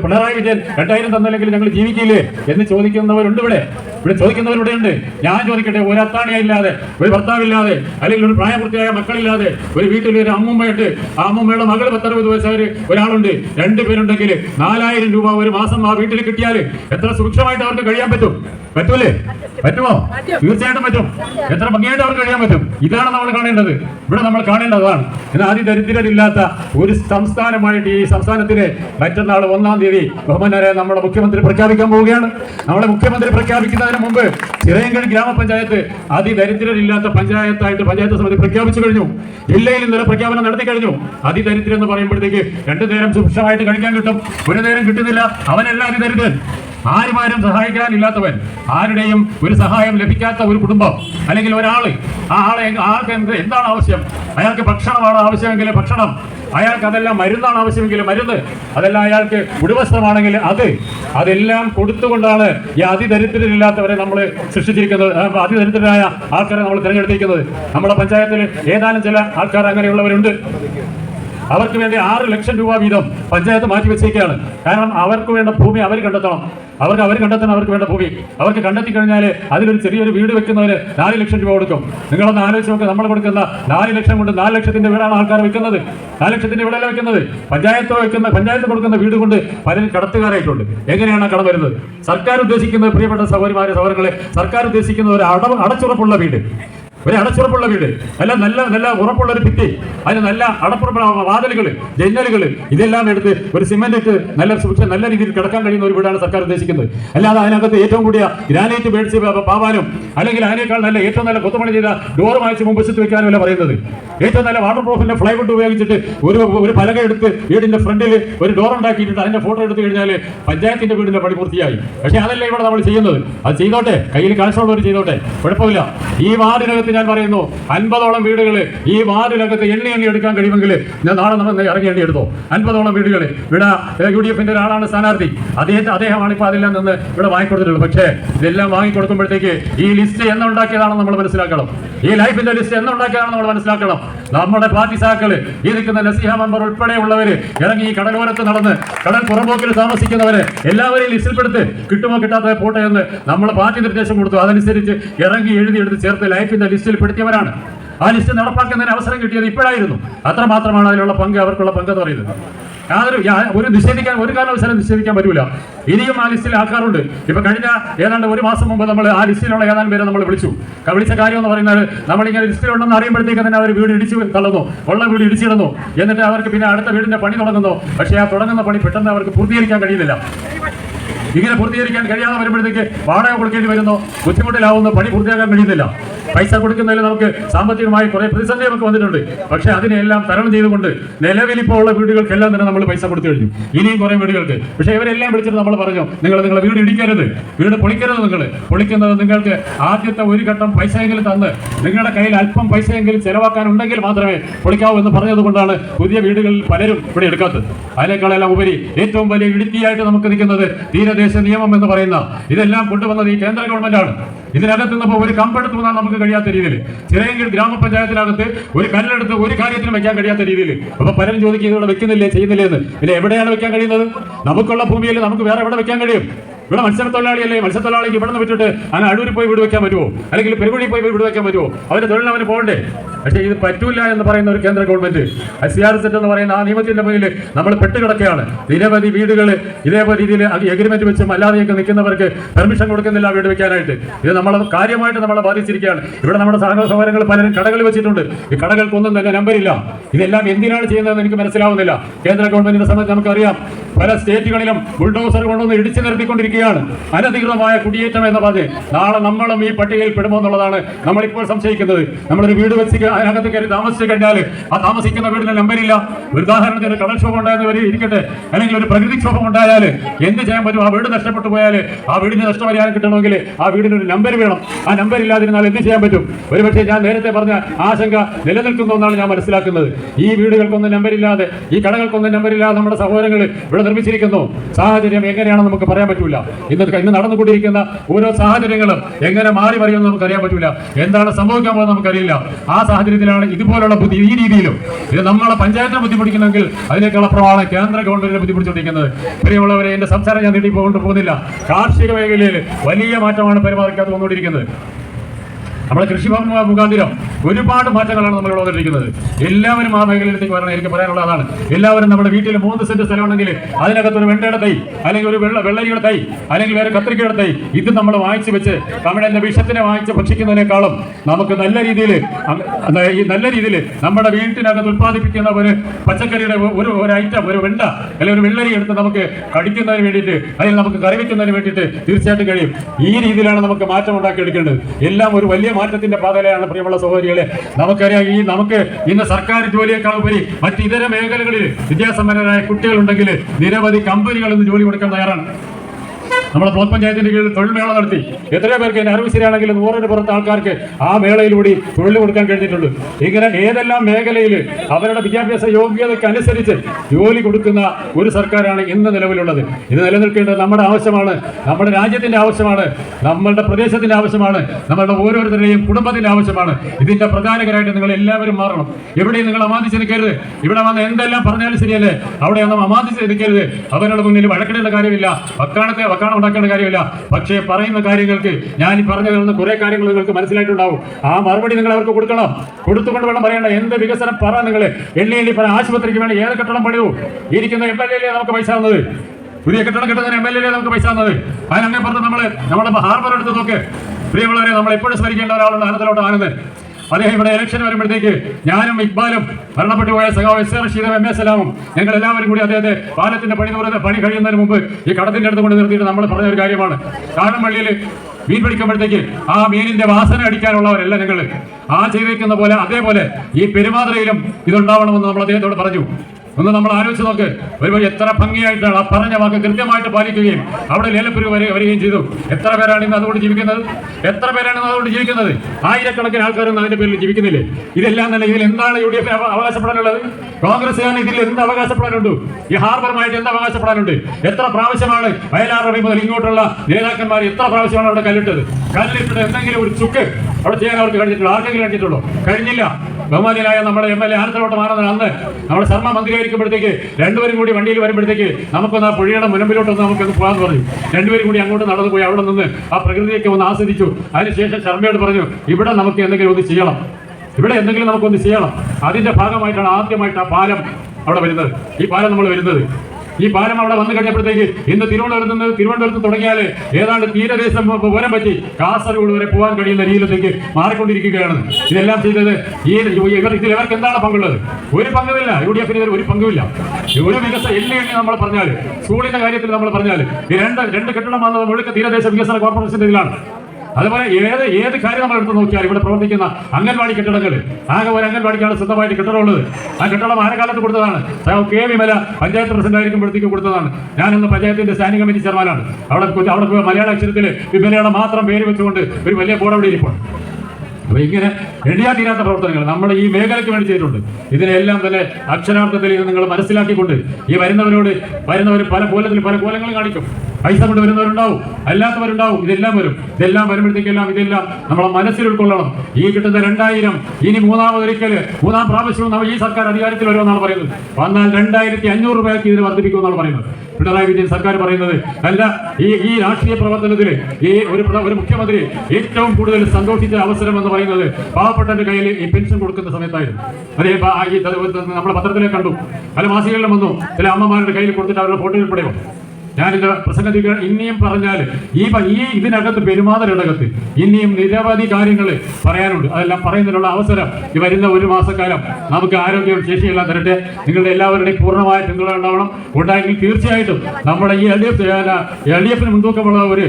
പിണറായി വിജയൻ രണ്ടായിരം തന്നല്ലെങ്കിൽ ഞങ്ങൾ ജീവിക്കില്ലേ എന്ന് ചോദിക്കുന്നവരുണ്ട് ഇവിടെ ഇവിടെ ചോദിക്കുന്നവരിവിടെയുണ്ട് ഞാൻ ചോദിക്കട്ടെ ഒരു അത്താണിയില്ലാതെ ഒരു ഭർത്താവില്ലാതെ അല്ലെങ്കിൽ ഒരു പ്രായപൂർത്തിയായ മക്കളില്ലാതെ ഒരു വീട്ടിൽ ഒരു അമ്മുമ്മയുണ്ട്. ആ അമ്മുമ്മയുടെ മകൾ പത്തറുപത് വയസ്സുകാർ ഒരാളുണ്ട്. രണ്ട് പേരുണ്ടെങ്കിൽ നാലായിരം രൂപ ഒരു മാസം ആ വീട്ടിൽ കിട്ടിയാൽ എത്ര സുരക്ഷമായിട്ട് അവർക്ക് കഴിയാൻ പറ്റും? പറ്റൂലേ? പറ്റുമോ? തീർച്ചയായിട്ടും പറ്റും. എത്ര ഭംഗിയായിട്ട് അവർക്ക് കഴിയാൻ പറ്റും? ഇതാണ് നമ്മൾ കാണേണ്ടത്. ഇവിടെ നമ്മൾ കാണേണ്ടതാണ്. എന്നാൽ ദരിദ്രരില്ലാത്ത ഒരു സംസ്ഥാനമായിട്ട് ഈ സംസ്ഥാനത്തിന് മറ്റന്നാൾ ഒന്നാം തീയതി ബഹുമാനരെ നമ്മുടെ മുഖ്യമന്ത്രി പ്രഖ്യാപിക്കാൻ പോവുകയാണ്. നമ്മുടെ മുഖ്യമന്ത്രി പ്രഖ്യാപിക്കുന്നതിന് മുമ്പ് ചിറയൻകഴി ഗ്രാമപഞ്ചായത്ത് അതിദരിദ്രരില്ലാത്ത പഞ്ചായത്തായിട്ട് പഞ്ചായത്ത് സമിതി പ്രഖ്യാപിച്ചു കഴിഞ്ഞു. ജില്ലയിൽ ഇന്നലെ പ്രഖ്യാപനം നടത്തി കഴിഞ്ഞു. അതിദരിദ്രം എന്ന് പറയുമ്പോഴത്തേക്ക് രണ്ടു നേരം സുഭിക്ഷമായിട്ട് കഴിക്കാൻ കിട്ടും. ഒരു നേരം കിട്ടുന്നില്ല. അവനല്ല അതിദരിദ്രൻ. ആരുമാരും സഹായിക്കാനില്ലാത്തവൻ ആരുടെയും ഒരു സഹായം ലഭിക്കാത്ത ഒരു കുടുംബം അല്ലെങ്കിൽ ഒരാൾ ആ ആളെ ആൾക്ക് എന്ത് എന്താണ് ആവശ്യം? അയാൾക്ക് ഭക്ഷണമാണ് ആവശ്യമെങ്കിൽ ഭക്ഷണം അയാൾക്ക് അതെല്ലാം മരുന്നാണ് ആവശ്യമെങ്കിൽ മരുന്ന് അതെല്ലാം അയാൾക്ക് കുടിവസ്ത്രമാണെങ്കിൽ അത്. അതെല്ലാം കൊടുത്തുകൊണ്ടാണ് ഈ അതിദരിദ്രരില്ലാത്തവരെ നമ്മൾ സൃഷ്ടിച്ചിരിക്കുന്നത് അതിദരിദ്രരായ ആൾക്കാരെ നമ്മൾ തിരഞ്ഞെടുത്തിരിക്കുന്നത്. നമ്മുടെ പഞ്ചായത്തിൽ ഏതാനും ചില ആൾക്കാർ അങ്ങനെയുള്ളവരുണ്ട്. അവർക്ക് വേണ്ടി ആറ് ലക്ഷം രൂപ വീതം പഞ്ചായത്ത് മാറ്റി വെച്ചേക്കാണ്. കാരണം അവർക്ക് വേണ്ട ഭൂമി അവർ കണ്ടെത്തണം. അവർക്ക് അവർ കണ്ടെത്തണം അവർക്ക് വേണ്ട ഭൂമി. അവർക്ക് കണ്ടെത്തി കഴിഞ്ഞാൽ അതിലൊരു ചെറിയൊരു വീട് വെക്കുന്നവര് നാല് ലക്ഷം രൂപ കൊടുക്കും. നിങ്ങളൊന്ന് ആലോചിച്ച് നോക്കുക നമ്മൾ കൊടുക്കുന്ന നാല് ലക്ഷം കൊണ്ട് നാല് ലക്ഷത്തിന്റെ വീടാണ് ആൾക്കാർ വെക്കുന്നത്. നാല് ലക്ഷത്തിന്റെ വീടല്ല വെക്കുന്നത്? പഞ്ചായത്ത് വെക്കുന്ന പഞ്ചായത്ത് കൊടുക്കുന്ന വീട് കൊണ്ട് പലരും കടത്തുകാരായിട്ടുണ്ട്. എങ്ങനെയാണ് കടം വരുന്നത്? സർക്കാർ ഉദ്ദേശിക്കുന്നത് പ്രിയപ്പെട്ട സഹോദരിമാരെ സഹോദരങ്ങളെ സർക്കാർ ഉദ്ദേശിക്കുന്ന ഒരു അടവ് അടച്ചുറപ്പുള്ള വീട്. ഒരു അടച്ചുറപ്പുള്ള വീട് അല്ല നല്ല നല്ല ഉറപ്പുള്ള ഒരു ഭിത്തി അതിന് നല്ല അടപ്പുറപ്പുള്ള വാതിലുകൾ ജനലുകൾ ഇതെല്ലാം എടുത്ത് ഒരു സിമെന്റ് ഇട്ട് നല്ല സുരക്ഷ നല്ല രീതിയിൽ കിടക്കാൻ കഴിയുന്ന ഒരു വീടാണ് സർക്കാർ ഉദ്ദേശിക്കുന്നത്. അല്ലാതെ അതിനകത്ത് ഏറ്റവും കൂടിയ ഗ്രാനൈറ്റ് മേടിച്ച് പാവാനും അല്ലെങ്കിൽ അതിനേക്കാൾ നല്ല ഏറ്റവും നല്ല കൊത്തുപണി ചെയ്ത ഡോർ വായിച്ച് മുമ്പശത്ത് വെക്കാനും അല്ല പറയുന്നത്. ഏറ്റവും നല്ല വാട്ടർ പ്രൂഫിന്റെ ഫ്ലൈവുഡ് ഉപയോഗിച്ചിട്ട് ഒരു ഒരു പലക എടുത്ത് വീടിന്റെ ഫ്രണ്ടിൽ ഒരു ഡോർ ഉണ്ടാക്കിയിട്ട് അതിന്റെ ഫോട്ടോ എടുത്തു കഴിഞ്ഞാൽ പഞ്ചായത്തിന്റെ വീടിന്റെ പണി പൂർത്തിയായി. പക്ഷേ അതല്ല ഇവിടെ നമ്മൾ ചെയ്യുന്നത്. അത് ചെയ്തോട്ടെ കയ്യിൽ കാശുള്ളവർ ചെയ്തോട്ടെ കുഴപ്പമില്ല. ഈ വാർഡിനകത്ത് ഞാൻ പറയുന്നു അൻപതോളം വീടുകൾ ഈ വാർഡിനകത്ത് എണ്ണി എണ്ണി എടുക്കാൻ കഴിയുമെങ്കിൽ ഞാൻ നാളെ നമ്മൾ ഇറങ്ങി എണ്ണി എടുത്തോ. അൻപതോളം വീടുകൾ. ഇവിടെ യു ഡി എഫിന്റെ ഒരാളാണ് സ്ഥാനാർത്ഥി. അദ്ദേഹത്തെ അദ്ദേഹമാണ് ഇപ്പോൾ അതെല്ലാം നിന്ന് ഇവിടെ വാങ്ങിക്കൊടുത്തിട്ടുള്ളത്. പക്ഷേ ഇതെല്ലാം വാങ്ങിക്കൊടുക്കുമ്പോഴത്തേക്ക് ഈ ലിസ്റ്റ് എന്നുണ്ടാക്കിയതാണെന്ന് നമ്മൾ മനസ്സിലാക്കണം. ഈ ലൈഫിന്റെ ലിസ്റ്റ് എന്നുണ്ടാക്കിയതാണെന്ന് നമ്മൾ മനസ്സിലാക്കണം. നമ്മുടെ പാർട്ടി സാക്കൾ ഈ നിൽക്കുന്ന നസീഹ മെമ്പർ ഉൾപ്പെടെയുള്ളവര് ഇറങ്ങി ഈ കടലോരത്ത് നടന്ന് കടൽ പുറമ്പോക്കിൽ താമസിക്കുന്നവര് എല്ലാവരെയും ലിസ്റ്റിൽപ്പെടുത്ത് കിട്ടുമോ കിട്ടാത്ത പോട്ടെ എന്ന് നമ്മൾ പാർട്ടി നിർദ്ദേശം കൊടുത്തു. അതനുസരിച്ച് ഇറങ്ങി എഴുതി എഴുതിയെടുത്ത് ചേർത്ത് ലൈഫിന്റെ ലിസ്റ്റിൽ പെടുത്തിയവരാണ് ആ ലിസ്റ്റ് നടപ്പാക്കുന്നതിന് അവസരം കിട്ടിയത് ഇപ്പോഴായിരുന്നു. അത്ര മാത്രമാണ് അതിലുള്ള പങ്ക് അവർക്കുള്ള പങ്ക് എന്ന് പറയുന്നത്. യാതൊരു ഒരു നിഷേധിക്കാൻ ഒരു കാരണവശാലും നിഷേധിക്കാൻ പറ്റൂല. ഇനിയും ആ ലിസ്റ്റിൽ ആൾക്കാരുണ്ട്. ഇപ്പൊ കഴിഞ്ഞ ഏതാണ്ട് ഒരു മാസം മുമ്പ് നമ്മൾ ആ ലിസ്റ്റിലുള്ള ഏതാനും പേരെ നമ്മൾ വിളിച്ചു. വിളിച്ച കാര്യം എന്ന് പറയുന്നത് നമ്മളിങ്ങനെ ലിസ്റ്റിലുണ്ടെന്ന് അറിയുമ്പോഴത്തേക്ക് തന്നെ അവർ വീട് ഇടിച്ചു തള്ളുന്നു. ഉള്ള വീട് ഇടിച്ചിടുന്നു എന്നിട്ട് അവർക്ക് പിന്നെ അടുത്ത വീടിന്റെ പണി തുടങ്ങുന്നു. പക്ഷേ ആ തുടങ്ങുന്ന പണി പെട്ടെന്ന് അവർക്ക് പൂർത്തീകരിക്കാൻ കഴിയുന്നില്ല. ഇങ്ങനെ പൂർത്തീകരിക്കാൻ കഴിയാതെ വരുമ്പോഴത്തേക്ക് വാടക കൊടുക്കേണ്ടി വരുന്നു. ബുദ്ധിമുട്ടിലാവുന്നു. പണി പൂർത്തിയാക്കാൻ കഴിയുന്നില്ല. പൈസ കൊടുക്കുന്നതിൽ നമുക്ക് സാമ്പത്തികമായി കുറെ പ്രതിസന്ധി നമുക്ക് വന്നിട്ടുണ്ട്. പക്ഷേ അതിനെല്ലാം തരണം ചെയ്തുകൊണ്ട് നിലവിലിപ്പോൾ ഉള്ള വീടുകൾക്കെല്ലാം തന്നെ നമ്മൾ പൈസ കൊടുത്തു കഴിഞ്ഞു. ഇനിയും കുറെ വീടുകൾക്ക്. പക്ഷേ ഇവരെല്ലാം വിളിച്ചിട്ട് നമ്മൾ പറഞ്ഞു നിങ്ങൾ നിങ്ങളെ വീട് ഇടിക്കരുത്. വീട് പൊളിക്കരുത് നിങ്ങൾ പൊളിക്കുന്നത് നിങ്ങൾക്ക് ആദ്യത്തെ ഒരു ഘട്ടം പൈസയെങ്കിലും തന്ന് നിങ്ങളുടെ കയ്യിൽ അല്പം പൈസയെങ്കിലും ചെലവാക്കാനുണ്ടെങ്കിൽ മാത്രമേ പൊളിക്കാവൂ എന്ന് പറഞ്ഞത് കൊണ്ടാണ് പുതിയ വീടുകളിൽ പലരും ഇവിടെ എടുക്കാത്തത്. അതിനേക്കാളെല്ലാം ഉപരി ഏറ്റവും വലിയ ഇടുക്കിയായിട്ട് നമുക്ക് നിൽക്കുന്നത് തീരദേശ നിയമം എന്ന് പറയുന്ന ഇതെല്ലാം കൊണ്ടുവന്നത് ഈ കേന്ദ്ര ഗവൺമെന്റാണ് ഇതിനകത്ത് നിന്നപ്പോൾ ഒരു കമ്പെടുത്ത് പോകാൻ നമുക്ക് കഴിയാത്ത രീതിയിൽ. ചിലയെങ്കിൽ ഗ്രാമപഞ്ചായത്തിനകത്ത് ഒരു കല്ലെടുത്ത് ഒരു കാര്യത്തിനും വെക്കാൻ കഴിയാത്ത രീതിയിൽ. അപ്പൊ പലരും ചോദിക്കും ഇതിവിടെ വെക്കുന്നില്ലേ? ചെയ്യുന്നില്ലേ? എന്ന്. പിന്നെ എവിടെയാണ് വെക്കാൻ കഴിയുന്നത്? നമുക്കുള്ള ഭൂമിയിൽ നമുക്ക് വേറെ എവിടെ വെക്കാൻ കഴിയും? ഇവിടെ മത്സ്യത്തൊഴിലാളിയല്ലേ? മത്സ്യത്തൊഴിലാളിക്ക് ഇവിടെ നിന്ന് വിട്ടിട്ട് അങ്ങനെ അടൂരിൽ പോയി വീട് വെക്കാൻ പറ്റുമോ അല്ലെങ്കിൽ പെരുകുഴി പോയി വീട് വെക്കാൻ പറ്റുമോ അവരെ തൊഴിൽ അവന് പോകണ്ടേ? പക്ഷേ ഇത് പറ്റൂല എന്ന് പറയുന്ന ഒരു കേന്ദ്ര ഗവൺമെന്റ്. സി ആർ സെറ്റ് എന്ന് പറയുന്ന ആ നിയമത്തിന്റെ മുന്നിൽ നമ്മൾ പെട്ടുകിടക്കുകയാണ് നിരവധി വീടുകൾ ഇതേപോലെ രീതിയിൽ എഗ്രിമെന്റ് വെച്ചും അല്ലാതെയൊക്കെ നിൽക്കുന്നവർക്ക് പെർമിഷൻ കൊടുക്കുന്നില്ല വീട് വെക്കാനായിട്ട്. ഇത് നമ്മൾ കാര്യമായിട്ട് നമ്മളെ ബാധിച്ചിരിക്കുകയാണ്. ഇവിടെ നമ്മുടെ സഹകരണ സമരങ്ങൾ പലരും കടകൾ വെച്ചിട്ടുണ്ട്. ഈ കടകൾക്കൊന്നും തന്നെ നമ്പരില്ല ഇതെല്ലാം എന്തിനാണ് ചെയ്യുന്നതെന്ന് എനിക്ക് മനസ്സിലാവുന്നില്ല. കേന്ദ്ര ഗവൺമെന്റിനെ സംബന്ധിച്ച് നമുക്കറിയാം. പല സ്റ്റേറ്റുകളിലും ബുൾഡോസർ കൊണ്ടൊന്ന് ഇടിച്ചു നിർത്തിക്കൊണ്ടിരിക്കുകയാണ് അനധികൃതമായ കുടിയേറ്റം എന്ന് പറഞ്ഞ് നാളെ നമ്മളും ഈ പട്ടികയിൽ പെടുമോ എന്നുള്ളതാണ് നമ്മളിപ്പോൾ സംശയിക്കുന്നത്. നമ്മളൊരു വീട് വെച്ച് അതിനകത്ത് കയറി താമസിച്ചു കഴിഞ്ഞാൽ ആ താമസിക്കുന്ന വീടിന് നമ്പരില്ല. ഒരു ഉദാഹരണത്തിന് കടൽക്ഷോഭം ഉണ്ടായെന്ന് വരെ ഇരിക്കട്ടെ. അല്ലെങ്കിൽ ഒരു പ്രകൃതിക്ഷോഭം ഉണ്ടായാൽ എന്ത് ചെയ്യാൻ പറ്റും? ആ വീട് നഷ്ടപ്പെട്ടു പോയാൽ ആ വീടിന് നഷ്ടപരിഹാരം കിട്ടണമെങ്കിൽ ആ വീടിന് ഒരു നമ്പർ വേണം. ആ നമ്പർ ഇല്ലാതിരുന്നാൽ എന്ത് ചെയ്യാൻ പറ്റും? ഒരുപക്ഷെ ഞാൻ നേരത്തെ പറഞ്ഞ ആശങ്ക നിലനിൽക്കുന്നു എന്നാണ് ഞാൻ മനസ്സിലാക്കുന്നത്. ഈ വീടുകൾക്കൊന്നും നമ്പരില്ലാതെ ഈ കടകൾക്കൊന്നും നമ്പരില്ലാതെ നമ്മുടെ സഹോദരങ്ങൾ ഇവിടെ നിർമ്മിച്ചിരിക്കുന്നു. സാഹചര്യം എങ്ങനെയാണെന്ന് നമുക്ക് പറയാൻ പറ്റൂല. ഇന്ന് ഇന്ന് നടന്നുകൊണ്ടിരിക്കുന്ന ഓരോ സാഹചര്യങ്ങളും എങ്ങനെ മാറി മറിയുമെന്ന് നമുക്ക് അറിയാൻ പറ്റൂല. എന്താണ് സംഭവിക്കാൻ പോകുന്നത് നമുക്കറിയില്ല. ആ സാഹചര്യത്തിലാണ് ഇതുപോലുള്ള ബുദ്ധി ഈ രീതിയിലും. ഇത് നമ്മളെ പഞ്ചായത്തിനെ ബുദ്ധിമുട്ടിക്കുന്നെങ്കിൽ അതിനേക്കാൾ അപ്പുറമാണ് കേന്ദ്ര ഗവൺമെന്റിനെ ബുദ്ധിമുട്ടിക്കൊണ്ടിരിക്കുന്നത് പ്രിയമുള്ളവരെ എന്റെ സംസാരം ഞാൻ നീട്ടി പോകൊണ്ട് പോകുന്നില്ല. കാർഷിക മേഖലയിൽ വലിയ മാറ്റമാണ് പെരുമാറിക്കാതെ വന്നുകൊണ്ടിരിക്കുന്നത്. നമ്മുടെ കൃഷിഭവൻ മുഖാന്തിരം ഒരുപാട് മാറ്റങ്ങളാണ് നമ്മൾ വന്നിരിക്കുന്നത് എല്ലാവരും ആ മേഖലയിലേക്ക് വരണം എനിക്ക് പറയാനുള്ള അതാണ്. എല്ലാവരും നമ്മുടെ വീട്ടിൽ മൂന്ന് സെന്റ് സ്ഥലമുണ്ടെങ്കിൽ അതിനകത്ത് ഒരു വെണ്ടയുടെ തൈ അല്ലെങ്കിൽ ഒരു വെള്ള വെള്ളരിയുടെ തൈ അല്ലെങ്കിൽ വേറെ കത്രിക്കയുടെ തൈ ഇത് നമ്മൾ വാങ്ങിച്ചു വെച്ച് നമ്മുടെ വിഷത്തിനെ വാങ്ങിച്ച് ഭക്ഷിക്കുന്നതിനേക്കാളും നമുക്ക് നല്ല രീതിയിൽ നല്ല രീതിയിൽ നമ്മുടെ വീട്ടിനകത്ത് ഉത്പാദിപ്പിക്കുന്ന ഒരു പച്ചക്കറിയുടെ ഒരു ഒരു ഐറ്റം ഒരു വെണ്ട അല്ലെങ്കിൽ ഒരു വെള്ളരി എടുത്ത് നമുക്ക് കടിക്കുന്നതിന് വേണ്ടിയിട്ട് അല്ലെങ്കിൽ നമുക്ക് കറി വെക്കുന്നതിന് വേണ്ടിയിട്ട് തീർച്ചയായിട്ടും കഴിയും. ഈ രീതിയിലാണ് നമുക്ക് മാറ്റം ഉണ്ടാക്കി ഉണ്ടാക്കിയെടുക്കേണ്ടത്. എല്ലാം ഒരു വലിയ മാറ്റത്തിന്റെ പാതയിലാണ് പ്രിയമുള്ള സഹോദരികളെ നമുക്കറിയാം ഈ നമുക്ക് ഇന്ന് സർക്കാർ ജോലിയേക്കാൾ ഉപരി മറ്റ് ഇതര മേഖലകളിൽ വിദ്യാസമ്പന്നരായ കുട്ടികളുണ്ടെങ്കിൽ നിരവധി കമ്പനികൾ ഇന്ന് ജോലി കൊടുക്കാൻ തയ്യാറാണ്. നമ്മുടെ ബ്ലോക്ക് പഞ്ചായത്തിന്റെ കീഴിൽ തൊഴിൽ മേള നടത്തി. എത്രയോ പേർക്ക് അറിവ് ശരിയാണെങ്കിൽ നൂറിന് പുറത്ത് ആൾക്കാർക്ക് ആ മേളയിലൂടെ തൊഴിൽ കൊടുക്കാൻ കഴിഞ്ഞിട്ടുണ്ട്. ഇങ്ങനെ ഏതെല്ലാം മേഖലയിൽ അവരുടെ വിദ്യാഭ്യാസ യോഗ്യതയ്ക്ക് അനുസരിച്ച് ജോലി കൊടുക്കുന്ന ഒരു സർക്കാരാണ് ഇന്ന് നിലവിലുള്ളത്. ഇത് നിലനിൽക്കേണ്ടത് നമ്മുടെ ആവശ്യമാണ് നമ്മുടെ രാജ്യത്തിന്റെ ആവശ്യമാണ് നമ്മളുടെ പ്രദേശത്തിന്റെ ആവശ്യമാണ് നമ്മളുടെ ഓരോരുത്തരുടെയും കുടുംബത്തിന്റെ ആവശ്യമാണ്. ഇതിന്റെ പ്രധാനകരായിട്ട് നിങ്ങൾ എല്ലാവരും മാറണം. എവിടെയും നിങ്ങൾ അമാന്തിച്ച് നിൽക്കരുത്. ഇവിടെ വന്ന് എന്തെല്ലാം പറഞ്ഞാലും ശരിയല്ലേ? അവിടെ ഒന്നും നിൽക്കരുത്. അവരുടെ മുന്നിൽ വഴക്കിടേണ്ട കാര്യമില്ല. വക്കാണത്തെ വക്കാണം ഉണ്ടാക്കേണ്ട കാര്യമില്ല. പക്ഷേ പറയുന്ന കാര്യങ്ങൾക്ക് ഞാൻ ഈ പറഞ്ഞു തരുന്ന കുറെ കാര്യങ്ങൾ നിങ്ങൾക്ക് മനസ്സിലായിട്ടുണ്ടാവും. ആ മറുപടി നിങ്ങൾ അവർക്ക് കൊടുക്കണം. കൊടുത്തുകൊണ്ട് വേണം പറയേണ്ട. എന്ത് വികസനം? പറ നിങ്ങൾ എണ്ണി എണ്ണി പറ. ആശുപത്രിക്ക് വേണ്ടി ഏത് കെട്ടണം പണിതു? ഇരിക്കുന്ന എം എൽ എ നമുക്ക് പൈസ തന്നത്. പുതിയ കെട്ടണം കെട്ടുന്നതിന് എം എൽ എ നമുക്ക് പൈസ തന്നത്. അതിനങ്ങനെ പറഞ്ഞ് നമ്മൾ നമ്മുടെ ഹാർബർ എടുത്ത് നോക്ക്. പ്രിയമുള്ളവരെ നമ്മൾ എപ്പോഴും സ്മരിക്കേണ്ട ഒരാളുണ്ട് ആനന്ദലോട്ട് ആനന്ദ്. അദ്ദേഹം ഇവിടെ ഇലക്ഷൻ വരുമ്പോഴത്തേക്ക് ഞാനും ഇക്ബാലും മരണപ്പെട്ടു പോയ സഖാവ് എസ് ആർ എം എ സലാമും ഞങ്ങൾ എല്ലാവരും കൂടി അദ്ദേഹത്തെ പാലത്തിന്റെ പണി തുറന്ന് പണി കഴിയുന്നതിന് മുമ്പ് ഈ കടത്തിന്റെ അടുത്ത് കൊണ്ട് നിർത്തിയിട്ട് നമ്മൾ പറഞ്ഞ ഒരു കാര്യമാണ്. കാടംപള്ളിയിൽ മീൻ പിടിക്കുമ്പോഴത്തേക്ക് ആ മീനിന്റെ വാസന അടിക്കാനുള്ളവരല്ല നിങ്ങൾ ആ ചെയ്തിരിക്കുന്ന പോലെ അതേപോലെ ഈ പെരുമാതിരയിലും ഇതുണ്ടാവണമെന്ന് നമ്മൾ അദ്ദേഹത്തോട് പറഞ്ഞു. ഒന്ന് നമ്മൾ ആലോചിച്ച് നോക്ക്. ഒരുപാട് എത്ര ഭംഗിയായിട്ടാണ് ആ പറഞ്ഞ വാക്ക് കൃത്യമായിട്ട് പാലിക്കുകയും അവിടെ ലേലപ്പുരി വരെ വരികയും ചെയ്തു. എത്ര പേരാണ് ഇന്ന് അതുകൊണ്ട് ജീവിക്കുന്നത്? എത്ര പേരാണ് അതുകൊണ്ട് ജീവിക്കുന്നത്? ആയിരക്കണക്കിന് ആൾക്കാരൊന്നും അതിന്റെ പേരിൽ ജീവിക്കുന്നില്ലേ? ഇതെല്ലാം തന്നെ ഇതിൽ എന്താണ് യു ഡി എഫ് അവകാശപ്പെടാനുള്ളത്? കോൺഗ്രസ്സുകാരൻ ഇതിൽ എന്ത് അവകാശപ്പെടാനുണ്ട്? ഈ ഹാർബറുമായിട്ട് എന്ത് അവകാശപ്പെടാനുണ്ട്? എത്ര പ്രാവശ്യമാണ് വയലാർ മുതൽ ഇങ്ങോട്ടുള്ള നേതാക്കന്മാർ എത്ര പ്രാവശ്യമാണ് അവിടെ കല്ലിട്ടത്? കല്ലിട്ടിട്ട് എന്തെങ്കിലും ഒരു ചുക്ക് അവിടെ ചെയ്യാൻ അവർക്ക് കഴിഞ്ഞിട്ടുള്ളൂ. ആർക്കെങ്കിലും കഴിഞ്ഞിട്ടുള്ളൂ കഴിഞ്ഞില്ല. ബഹുമാനിയായ നമ്മുടെ എം എൽ എ ആർക്കലോട്ട് മാറുന്ന അന്ന് നമ്മുടെ ശർമ്മ മന്ത്രിയായിരിക്കുമ്പോഴത്തേക്ക് രണ്ടുപേരും കൂടി വണ്ടിയിൽ വരുമ്പോഴത്തേക്ക് നമുക്കൊന്ന് ആ പുഴയുടെ മുനമ്പിലോട്ടൊന്ന് നമുക്കൊന്ന് പോകാമെന്ന് പറഞ്ഞു. രണ്ടുപേരും കൂടി അങ്ങോട്ട് നടന്നു പോയി അവിടെ നിന്ന് ആ പ്രകൃതിയൊക്കെ ഒന്ന് ആസ്വദിച്ചു. അതിനുശേഷം ശർമ്മയോട് പറഞ്ഞു ഇവിടെ നമുക്ക് എന്തെങ്കിലും ഒന്ന് ചെയ്യണം. ഇവിടെ എന്തെങ്കിലും നമുക്കൊന്ന് ചെയ്യണം. അതിന്റെ ഭാഗമായിട്ടാണ് ആദ്യമായിട്ട് ആ പാലം അവിടെ വരുന്നത്. ഈ പാലം നമ്മൾ വരുന്നത്. ഈ പാലം അവിടെ വന്നു കഴിഞ്ഞപ്പോഴത്തേക്ക് ഇന്ന് തിരുവനന്തപുരത്ത് നിന്ന് തിരുവനന്തപുരത്ത് തുടങ്ങിയാൽ ഏതാണ്ട് തീരദേശം പോരാൻ പറ്റി കാസർഗോഡ് വരെ പോകാൻ കഴിയുന്ന രീതിയിലേക്ക് മാറിക്കൊണ്ടിരിക്കുകയാണ്. ഇതെല്ലാം ചെയ്തത് ഈ ഇവർ ഇതിൽ ഇവർക്ക് എന്താണ് പങ്കുള്ളത്? ഒരു പങ്കുമില്ല. യു ഡി എഫിന് ഒരു പങ്കുമില്ല. ഒരു വികസനം എല്ലാം നമ്മൾ പറഞ്ഞാൽ സ്കൂളിന്റെ കാര്യത്തിൽ നമ്മൾ പറഞ്ഞാൽ രണ്ട് രണ്ട് കെട്ടിടം വന്നത് മുഴുക്ക തീരദേശ വികസന കോർപ്പറേഷന്റെ ഇതിലാണ്. അതുപോലെ ഏത് ഏത് കാര്യം നമ്മൾ എടുത്ത് നോക്കിയാൽ ഇവിടെ പ്രവർത്തിക്കുന്ന അംഗൻവാടി കെട്ടിടങ്ങൾ ആകെ ഒരു അംഗൻവാടിക്കാണ് സ്വന്തമായിട്ട് കെട്ടിടമുള്ളത്. ആ കെട്ടിടം ആരക്കാലത്ത് കൊടുത്തതാണ്? കെ വിമല പഞ്ചായത്ത് പ്രസിഡന്റ് ആയിരിക്കുമ്പോഴത്തേക്ക് കൊടുത്തതാണ്. ഞാൻ ഞാനിന്ന് പഞ്ചായത്തിന്റെ സ്റ്റാൻഡിംഗ് കമ്മിറ്റി ചെയർമാനാണ്. അവിടെ അവിടെ മലയാള അക്ഷരത്തിൽ വിമലയുടെ മാത്രം പേര് വെച്ചുകൊണ്ട് ഒരു വലിയ ബോർഡ് അവിടെ ഇരിപ്പുണ്ട്. അപ്പൊ ഇങ്ങനെ എണ്ണിയാ തീരാത്ത പ്രവർത്തനങ്ങൾ നമ്മൾ ഈ മേഖലയ്ക്ക് വേണ്ടി ചെയ്തിട്ടുണ്ട്. ഇതിനെല്ലാം തന്നെ അക്ഷരാർത്ഥത്തിൽ ഇത് നിങ്ങൾ മനസ്സിലാക്കിക്കൊണ്ട് ഈ വരുന്നവരോട് വരുന്നവർ പല കോലത്തിൽ പല കോലങ്ങളും കാണിക്കും. പൈസ കൊണ്ട് വരുന്നവരുണ്ടാവും അല്ലാത്തവരുണ്ടാവും ഇതെല്ലാം വരും. ഇതെല്ലാം വരുമ്പോഴത്തേക്കെല്ലാം ഇതെല്ലാം നമ്മളെ മനസ്സിൽ ഉൾക്കൊള്ളണം. ഈ കിട്ടുന്ന രണ്ടായിരം ഇനി മൂന്നാമതൊരിക്കൽ മൂന്നാം പ്രാവശ്യവും നമ്മൾ ഈ സർക്കാർ അധികാരത്തിൽ വരുമെന്നാണ് പറയുന്നത്. വന്നാൽ രണ്ടായിരത്തി അഞ്ഞൂറ് രൂപയ്ക്ക് ഇതിന് വർദ്ധിപ്പിക്കുമെന്നാണ് പറയുന്നത്. പിണറായി വിജയൻ സർക്കാർ പറയുന്നത് അല്ല ഈ ഈ രാഷ്ട്രീയ പ്രവർത്തനത്തിൽ ഈ ഒരു ഒരു മുഖ്യമന്ത്രി ഏറ്റവും കൂടുതൽ സന്തോഷിച്ച അവസരം എന്ന് പറയുന്നത് പാവപ്പെട്ടന്റെ കയ്യിൽ ഈ പെൻഷൻ കൊടുക്കുന്ന സമയത്തായിരുന്നു. അതേ നമ്മുടെ പത്രത്തിലെ കണ്ടു. പല മാസികളിലും വന്നു. ചില അമ്മമാരുടെ കയ്യിൽ കൊടുത്തിട്ട് അവരുടെ ഫോട്ടോയിൽ പെടുമോ ഞാനിത് പ്രസംഗത്തിൽ ഇനിയും പറഞ്ഞാൽ ഈ ഈ ഇതിനകത്ത് പെരുമാതരടകത്ത് ഇനിയും നിരവധി കാര്യങ്ങൾ പറയാനുണ്ട്. അതെല്ലാം പറയുന്നതിനുള്ള അവസരം ഈ വരുന്ന ഒരു മാസക്കാലം നമുക്ക് ആരോഗ്യവും ശേഷിയെല്ലാം തരട്ടെ. നിങ്ങളുടെ എല്ലാവരുടെയും പൂർണമായ പിന്തുണ ഉണ്ടാവണം. ഉണ്ടായെങ്കിൽ തീർച്ചയായിട്ടും നമ്മുടെ ഈ L D F L D എഫിന് മുൻതൂക്കമുള്ള ഒരു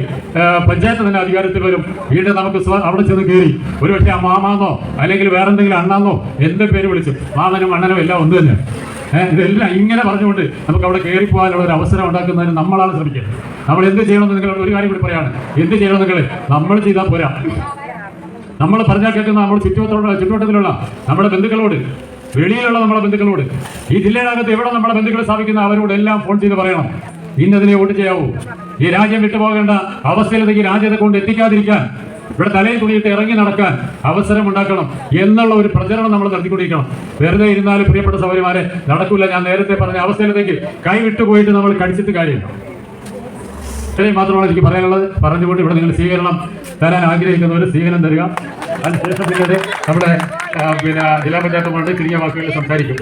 പഞ്ചായത്ത് തന്നെ അധികാരത്തിൽ വരും. വീണ്ടും നമുക്ക് അവിടെ ചെന്ന് കയറി. ഒരു പക്ഷേ ആ മാമാന്നോ അല്ലെങ്കിൽ വേറെന്തെങ്കിലും അണ്ണാന്നോ എന്ത് പേര് വിളിച്ചു മാമനും അണ്ണനും എല്ലാം ഒന്ന് തന്നെ. ഇതെല്ലാം ഇങ്ങനെ പറഞ്ഞുകൊണ്ട് നമുക്ക് അവിടെ കയറി പോകാനുള്ള ഒരു അവസരം ഉണ്ടാക്കുന്നതിന് നമ്മളാണ് ശ്രമിക്കുന്നത്. നമ്മൾ എന്ത് ചെയ്യണമെന്ന് നിങ്ങളോട് ഒരു കാര്യം കൂടി പറയാണ്. എന്ത് ചെയ്യണം നിങ്ങൾ? നമ്മൾ ചെയ്താൽ പോരാ. നമ്മൾ പറഞ്ഞാൽ കേൾക്കുന്ന നമ്മൾ ചുറ്റുവട്ടത്തോട് ചുറ്റുവട്ടത്തിലുള്ള നമ്മുടെ ബന്ധുക്കളോട് വെളിയിലുള്ള നമ്മുടെ ബന്ധുക്കളോട് ഈ ജില്ലയിലകത്ത് എവിടെ നമ്മുടെ ബന്ധുക്കളെ സ്ഥാപിക്കുന്ന അവരോട് എല്ലാം ഫോൺ ചെയ്ത് പറയണം. ഇന്നതിനെ വോട്ട് ചെയ്യാവൂ. ഈ രാജ്യം വിട്ടുപോകേണ്ട അവസ്ഥയിലേക്ക് രാജ്യത്തെ കൊണ്ട് എത്തിക്കാതിരിക്കാൻ ഇവിടെ തലയിൽ തുണിയിട്ട് ഇറങ്ങി നടക്കാൻ അവസരം ഉണ്ടാക്കണം എന്നുള്ള ഒരു പ്രചരണം നമ്മൾ നടത്തിക്കൊണ്ടിരിക്കണം. വെറുതെ ഇരുന്നാലും പ്രിയപ്പെട്ട സൗകര്യമാരെ നടക്കില്ല ഞാൻ നേരത്തെ പറഞ്ഞ അവസ്ഥയിലേക്ക് കൈവിട്ടു പോയിട്ട് നമ്മൾ കടിച്ചിട്ട് കാര്യമില്ല. ഇത്രയും മാത്രമാണ് എനിക്ക് പറയാനുള്ളത്. പറഞ്ഞുകൊണ്ട് ഇവിടെ നിങ്ങൾ സ്വീകരണം തരാൻ ആഗ്രഹിക്കുന്നവർ സ്വീകരണം തരിക. അതിനുശേഷം പിന്നീട് നമ്മുടെ പിന്നെ ജില്ലാ പഞ്ചായത്ത് കൊണ്ട് ചുരുങ്ങിയ വാക്കുകളിൽ സംസാരിക്കും.